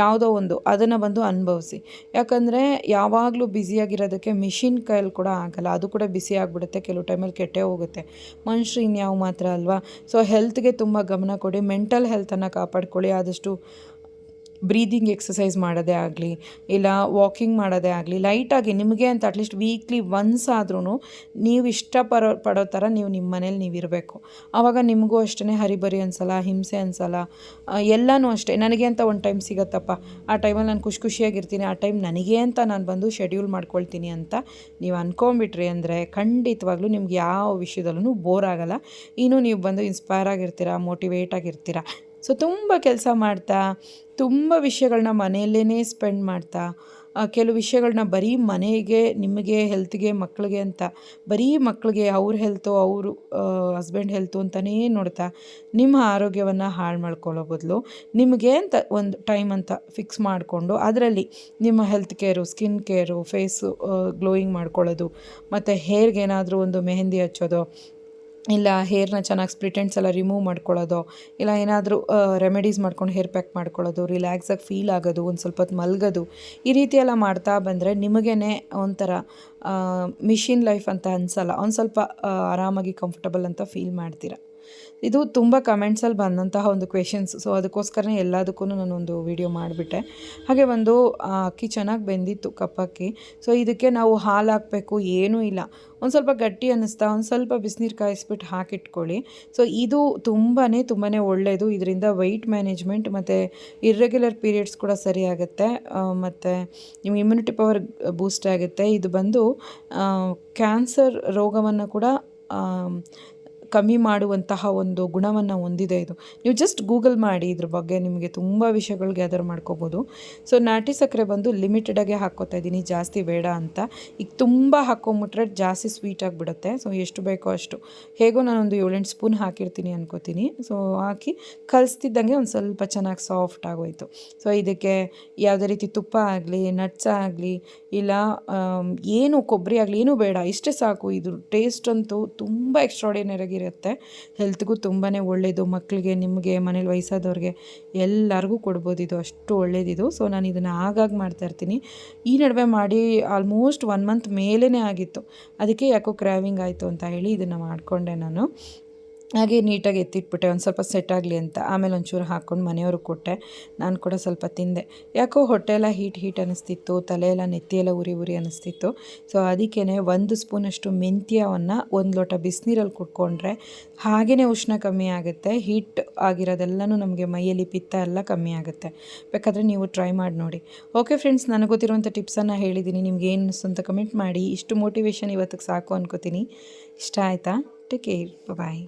ಯಾವುದೋ ಒಂದು ಅದನ್ನು ಬಂದು ಅನುಭವಿಸಿ. ಯಾಕಂದರೆ ಯಾವಾಗಲೂ ಬ್ಯುಸಿಯಾಗಿರೋದಕ್ಕೆ ಮಿಷಿನ್ ಕೈಯಲ್ಲಿ ಕೂಡ ಆಗಲ್ಲ. ಅದು ಕೂಡ ಬಿಸಿ ಆಗಿಬಿಡುತ್ತೆ, ಕೆಲವು ಟೈಮಲ್ಲಿ ಕೆಟ್ಟೇ ಹೋಗುತ್ತೆ. ಮನುಷ್ಯರು ಇನ್ಯಾವ ಮಾತ್ರ ಅಲ್ವಾ? ಸೊ ಹೆಲ್ತ್ಗೆ ತುಂಬ ಗಮನ ಕೊಡಿ ಮೆಂಟಲ್ ಹೆಲ್ತನ್ನು ಕಾಪಾಡ್ಕೊಳ್ಳಿ. ಆದಷ್ಟು ಬ್ರೀದಿಂಗ್ ಎಕ್ಸಸೈಸ್ ಮಾಡೋದೇ ಆಗಲಿ, ಇಲ್ಲ ವಾಕಿಂಗ್ ಮಾಡೋದೇ ಆಗಲಿ ಲೈಟಾಗಿ ನಿಮಗೆ ಅಂತ ಅಟ್ಲೀಸ್ಟ್ ವೀಕ್ಲಿ ಒನ್ಸ್ ಆದ್ರೂ ನೀವು ಇಷ್ಟಪಡೋ, ಪಡೋ ಥರ ನೀವು ನಿಮ್ಮ ಮನೇಲಿ ನೀವು ಇರಬೇಕು. ಆವಾಗ ನಿಮಗೂ ಅಷ್ಟೇ ಹರಿಬರಿ ಅನ್ಸಲ್ಲ, ಹಿಂಸೆ ಅನ್ಸಲ್ಲ ಎಲ್ಲನೂ ಅಷ್ಟೇ. ನನಗೆ ಅಂತ ಒಂದು ಟೈಮ್ ಸಿಗತ್ತಪ್ಪ. ಆ ಟೈಮಲ್ಲಿ ನಾನು ಖುಷಿ ಖುಷಿಯಾಗಿರ್ತೀನಿ. ಆ ಟೈಮ್ ನನಗೆ ಅಂತ ನಾನು ಬಂದು ಶೆಡ್ಯೂಲ್ ಮಾಡ್ಕೊಳ್ತೀನಿ ಅಂತ ನೀವು ಅಂದ್ಕೊಂಬಿಟ್ರಿ ಅಂದರೆ ಖಂಡಿತವಾಗ್ಲೂ ನಿಮ್ಗೆ ಯಾವ ವಿಷಯದಲ್ಲೂ ಬೋರ್ ಆಗಲ್ಲ. ಇನ್ನು ನೀವು ಬಂದು ಇನ್ಸ್ಪೈರ್ ಆಗಿರ್ತೀರಾ ಮೋಟಿವೇಟ್ ಆಗಿರ್ತೀರಾ ಸೊ ತುಂಬ ಕೆಲಸ ಮಾಡ್ತಾ, ತುಂಬ ವಿಷಯಗಳನ್ನ ಮನೆಯಲ್ಲೇ ಸ್ಪೆಂಡ್ ಮಾಡ್ತಾ ಕೆಲವು ವಿಷಯಗಳನ್ನ ಬರೀ ಮನೆಗೆ, ನಿಮಗೆ, ಹೆಲ್ತ್ಗೆ ಮಕ್ಕಳಿಗೆ ಅಂತ, ಬರೀ ಮಕ್ಕಳಿಗೆ ಅವ್ರ ಹೆಲ್ತು ಅವರು ಹಸ್ಬೆಂಡ್ ಹೆಲ್ತು ಅಂತಲೇ ನೋಡ್ತಾ, ನಿಮ್ಮ ಆರೋಗ್ಯವನ್ನು ಹಾಳು ಮಾಡ್ಕೊಳ್ಳೋ ಬದಲು, ನಿಮಗೆ ಅಂತ ಒಂದು ಟೈಮ್ ಅಂತ ಫಿಕ್ಸ್ ಮಾಡಿಕೊಂಡು, ಅದರಲ್ಲಿ ನಿಮ್ಮ health care skin care face glowing ಮಾಡ್ಕೊಳ್ಳೋದು, ಮತ್ತು ಹೇರ್ಗೆ ಏನಾದರೂ ಒಂದು ಮೆಹಂದಿ ಹಚ್ಚೋದು ಇಲ್ಲ ಹೇರ್ನ ಚೆನ್ನಾಗಿ ಸ್ಪ್ರಿಟೆಂಟ್ಸ್ ಎಲ್ಲ ರಿಮೂವ್ ಮಾಡ್ಕೊಳ್ಳೋದು, ಇಲ್ಲ ಏನಾದರೂ ರೆಮಿಡೀಸ್ ಮಾಡ್ಕೊಂಡು ಹೇರ್ ಪ್ಯಾಕ್ ಮಾಡ್ಕೊಳ್ಳೋದು ರಿಲ್ಯಾಕ್ಸಾಗಿ ಫೀಲ್ ಆಗೋದು, ಒಂದು ಸ್ವಲ್ಪ ಹೊತ್ತು ಮಲಗೋದು, ಈ ರೀತಿ ಎಲ್ಲ ಮಾಡ್ತಾ ಬಂದರೆ ನಿಮಗೇ ಒಂಥರ ಮಿಷಿನ್ ಲೈಫ್ ಅಂತ ಅನ್ಸಲ್ಲ, ಒಂದು ಸ್ವಲ್ಪ ಆರಾಮಾಗಿ ಕಂಫರ್ಟಬಲ್ ಅಂತ ಫೀಲ್ ಮಾಡ್ತೀರ. ಇದು ತುಂಬ ಕಮೆಂಟ್ಸಲ್ಲಿ ಬಂದಂತಹ ಒಂದು ಕ್ವೆಶನ್ಸ್ ಸೊ ಅದಕ್ಕೋಸ್ಕರನೇ ಎಲ್ಲದಕ್ಕೂ ನಾನೊಂದು ವಿಡಿಯೋ ಮಾಡಿಬಿಟ್ಟೆ. ಹಾಗೆ ಒಂದು ಅಕ್ಕಿ ಚೆನ್ನಾಗಿ ಬೆಂದಿತ್ತು ಕಪ್ಪಕ್ಕಿ. ಸೊ ಇದಕ್ಕೆ ನಾವು ಹಾಲು ಹಾಕಬೇಕು, ಏನೂ ಇಲ್ಲ. ಒಂದು ಸ್ವಲ್ಪ ಗಟ್ಟಿ ಅನ್ನಿಸ್ತಾ, ಒಂದು ಸ್ವಲ್ಪ ಬಿಸಿನೀರು ಕಾಯಿಸ್ಬಿಟ್ಟು ಹಾಕಿಟ್ಕೊಳ್ಳಿ. ಸೊ ಇದು ತುಂಬಾ ತುಂಬಾ ಒಳ್ಳೆಯದು ಇದರಿಂದ ವೆಯ್ಟ್ ಮ್ಯಾನೇಜ್ಮೆಂಟ್ ಮತ್ತು ಇರ್ರೆಗ್ಯುಲರ್ ಪೀರಿಯಡ್ಸ್ ಕೂಡ ಸರಿ ಆಗುತ್ತೆ. ಮತ್ತು ನಿಮ್ಮ ಇಮ್ಯುನಿಟಿ ಪವರ್ ಬೂಸ್ಟ್ ಆಗುತ್ತೆ. ಇದು ಬಂದು ಕ್ಯಾನ್ಸರ್ ರೋಗವನ್ನು ಕೂಡ ಕಮ್ಮಿ ಮಾಡುವಂತಹ ಒಂದು ಗುಣವನ್ನು ಹೊಂದಿದೆ ಇದು. ನೀವು ಜಸ್ಟ್ ಗೂಗಲ್ ಮಾಡಿ ಇದ್ರ ಬಗ್ಗೆ ನಿಮಗೆ ತುಂಬ ವಿಷಯಗಳು ಗ್ಯಾದರ್ ಮಾಡ್ಕೋಬೋದು. ಸೊ ನಾಟಿ ಸಕ್ಕರೆ ಬಂದು ಲಿಮಿಟೆಡಾಗೆ ಹಾಕ್ಕೋತಾ ಇದ್ದೀನಿ, ಜಾಸ್ತಿ ಬೇಡ ಅಂತ. ಈಗ ತುಂಬ ಹಾಕೊಂಬಿಟ್ರೆ ಜಾಸ್ತಿ ಸ್ವೀಟ್ ಆಗಿಬಿಡುತ್ತೆ. ಸೊ ಎಷ್ಟು ಬೇಕೋ ಅಷ್ಟು. ಹೇಗೋ ನಾನೊಂದು ಏಳೆಂಟು ಸ್ಪೂನ್ ಹಾಕಿರ್ತೀನಿ ಅನ್ಕೋತೀನಿ. ಸೊ ಹಾಕಿ ಕಲಿಸ್ತಿದ್ದಂಗೆ ಒಂದು ಸ್ವಲ್ಪ ಚೆನ್ನಾಗಿ ಸಾಫ್ಟ್ ಆಗೋಯಿತು. ಸೊ ಇದಕ್ಕೆ ಯಾವುದೇ ರೀತಿ ತುಪ್ಪ ಆಗಲಿ ನಟ್ಸ್ ಆಗಲಿ, ಇಲ್ಲ ಏನು ಕೊಬ್ಬರಿ ಆಗಲಿ, ಏನೂ ಬೇಡ. ಇಷ್ಟೇ ಸಾಕು. ಇದು ಟೇಸ್ಟ್ ಅಂತೂ ತುಂಬ ಎಕ್ಸ್ಟ್ರಾಡಿನರಿ ಆಗಿರುತ್ತೆ ಹೆಲ್ತ್ಗೂ ತುಂಬಾ ಒಳ್ಳೆಯದು ಮಕ್ಕಳಿಗೆ ನಿಮಗೆ, ಮನೇಲಿ ವಯಸ್ಸಾದವ್ರಿಗೆ ಎಲ್ಲರಿಗೂ ಕೊಡ್ಬೋದು ಇದು. ಅಷ್ಟು ಒಳ್ಳೇದಿದು ಸೊ ನಾನು ಇದನ್ನು ಆಗಾಗ ಮಾಡ್ತಾಯಿರ್ತೀನಿ ಈ ನಡುವೆ ಮಾಡಿ ಆಲ್ಮೋಸ್ಟ್ ಒನ್ ಮಂತ್ ಮೇಲೇ ಆಗಿತ್ತು. ಅದಕ್ಕೆ ಯಾಕೋ ಕ್ರ್ಯಾವಿಂಗ್ ಆಯಿತು ಅಂತ ಹೇಳಿ ಇದನ್ನು ಮಾಡಿಕೊಂಡೆ ನಾನು. ಹಾಗೆ ನೀಟಾಗಿ ಎತ್ತಿಟ್ಬಿಟ್ಟೆ, ಒಂದು ಸ್ವಲ್ಪ ಸೆಟ್ ಆಗಲಿ ಅಂತ. ಆಮೇಲೆ ಒಂಚೂರು ಹಾಕ್ಕೊಂಡು ಮನೆಯವ್ರಿಗೆ ಕೊಟ್ಟೆ. ನಾನು ಕೂಡ ಸ್ವಲ್ಪ ತಿಂದೆ. ಯಾಕೋ ಹೊಟ್ಟೆ ಎಲ್ಲ ಹೀಟ್ ಹೀಟ್ ಅನ್ನಿಸ್ತಿತ್ತು ತಲೆ ನೆತ್ತಿಯೆಲ್ಲ ಉರಿ ಉರಿ ಅನ್ನಿಸ್ತಿತ್ತು ಸೊ ಅದಕ್ಕೇ ಒಂದು ಸ್ಪೂನಷ್ಟು ಮೆಂತ್ಯವನ್ನು ಒಂದು ಲೋಟ ಬಿಸಿನೀರಲ್ಲಿ ಕುಡ್ಕೊಂಡ್ರೆ ಹಾಗೆಯೇ ಉಷ್ಣ ಕಮ್ಮಿ ಆಗುತ್ತೆ. ಹೀಟ್ ಆಗಿರೋದೆಲ್ಲನೂ ನಮಗೆ ಮೈಯಲ್ಲಿ ಪಿತ್ತ ಎಲ್ಲ ಕಮ್ಮಿ ಆಗುತ್ತೆ. ಬೇಕಾದರೆ ನೀವು ಟ್ರೈ ಮಾಡಿ ನೋಡಿ. ಓಕೆ ಫ್ರೆಂಡ್ಸ್ ನನಗೆ ಗೊತ್ತಿರುವಂಥ ಟಿಪ್ಸನ್ನು ಹೇಳಿದ್ದೀನಿ ನಿಮ್ಗೆ ಏನು ಅನಿಸ್ತು ಅಂತ ಕಮೆಂಟ್ ಮಾಡಿ. ಇಷ್ಟು ಮೋಟಿವೇಶನ್ ಇವತ್ತಿಗೆ ಸಾಕು ಅನ್ಕೋತೀನಿ. ಇಷ್ಟ ಆಯಿತಾ? Take care bye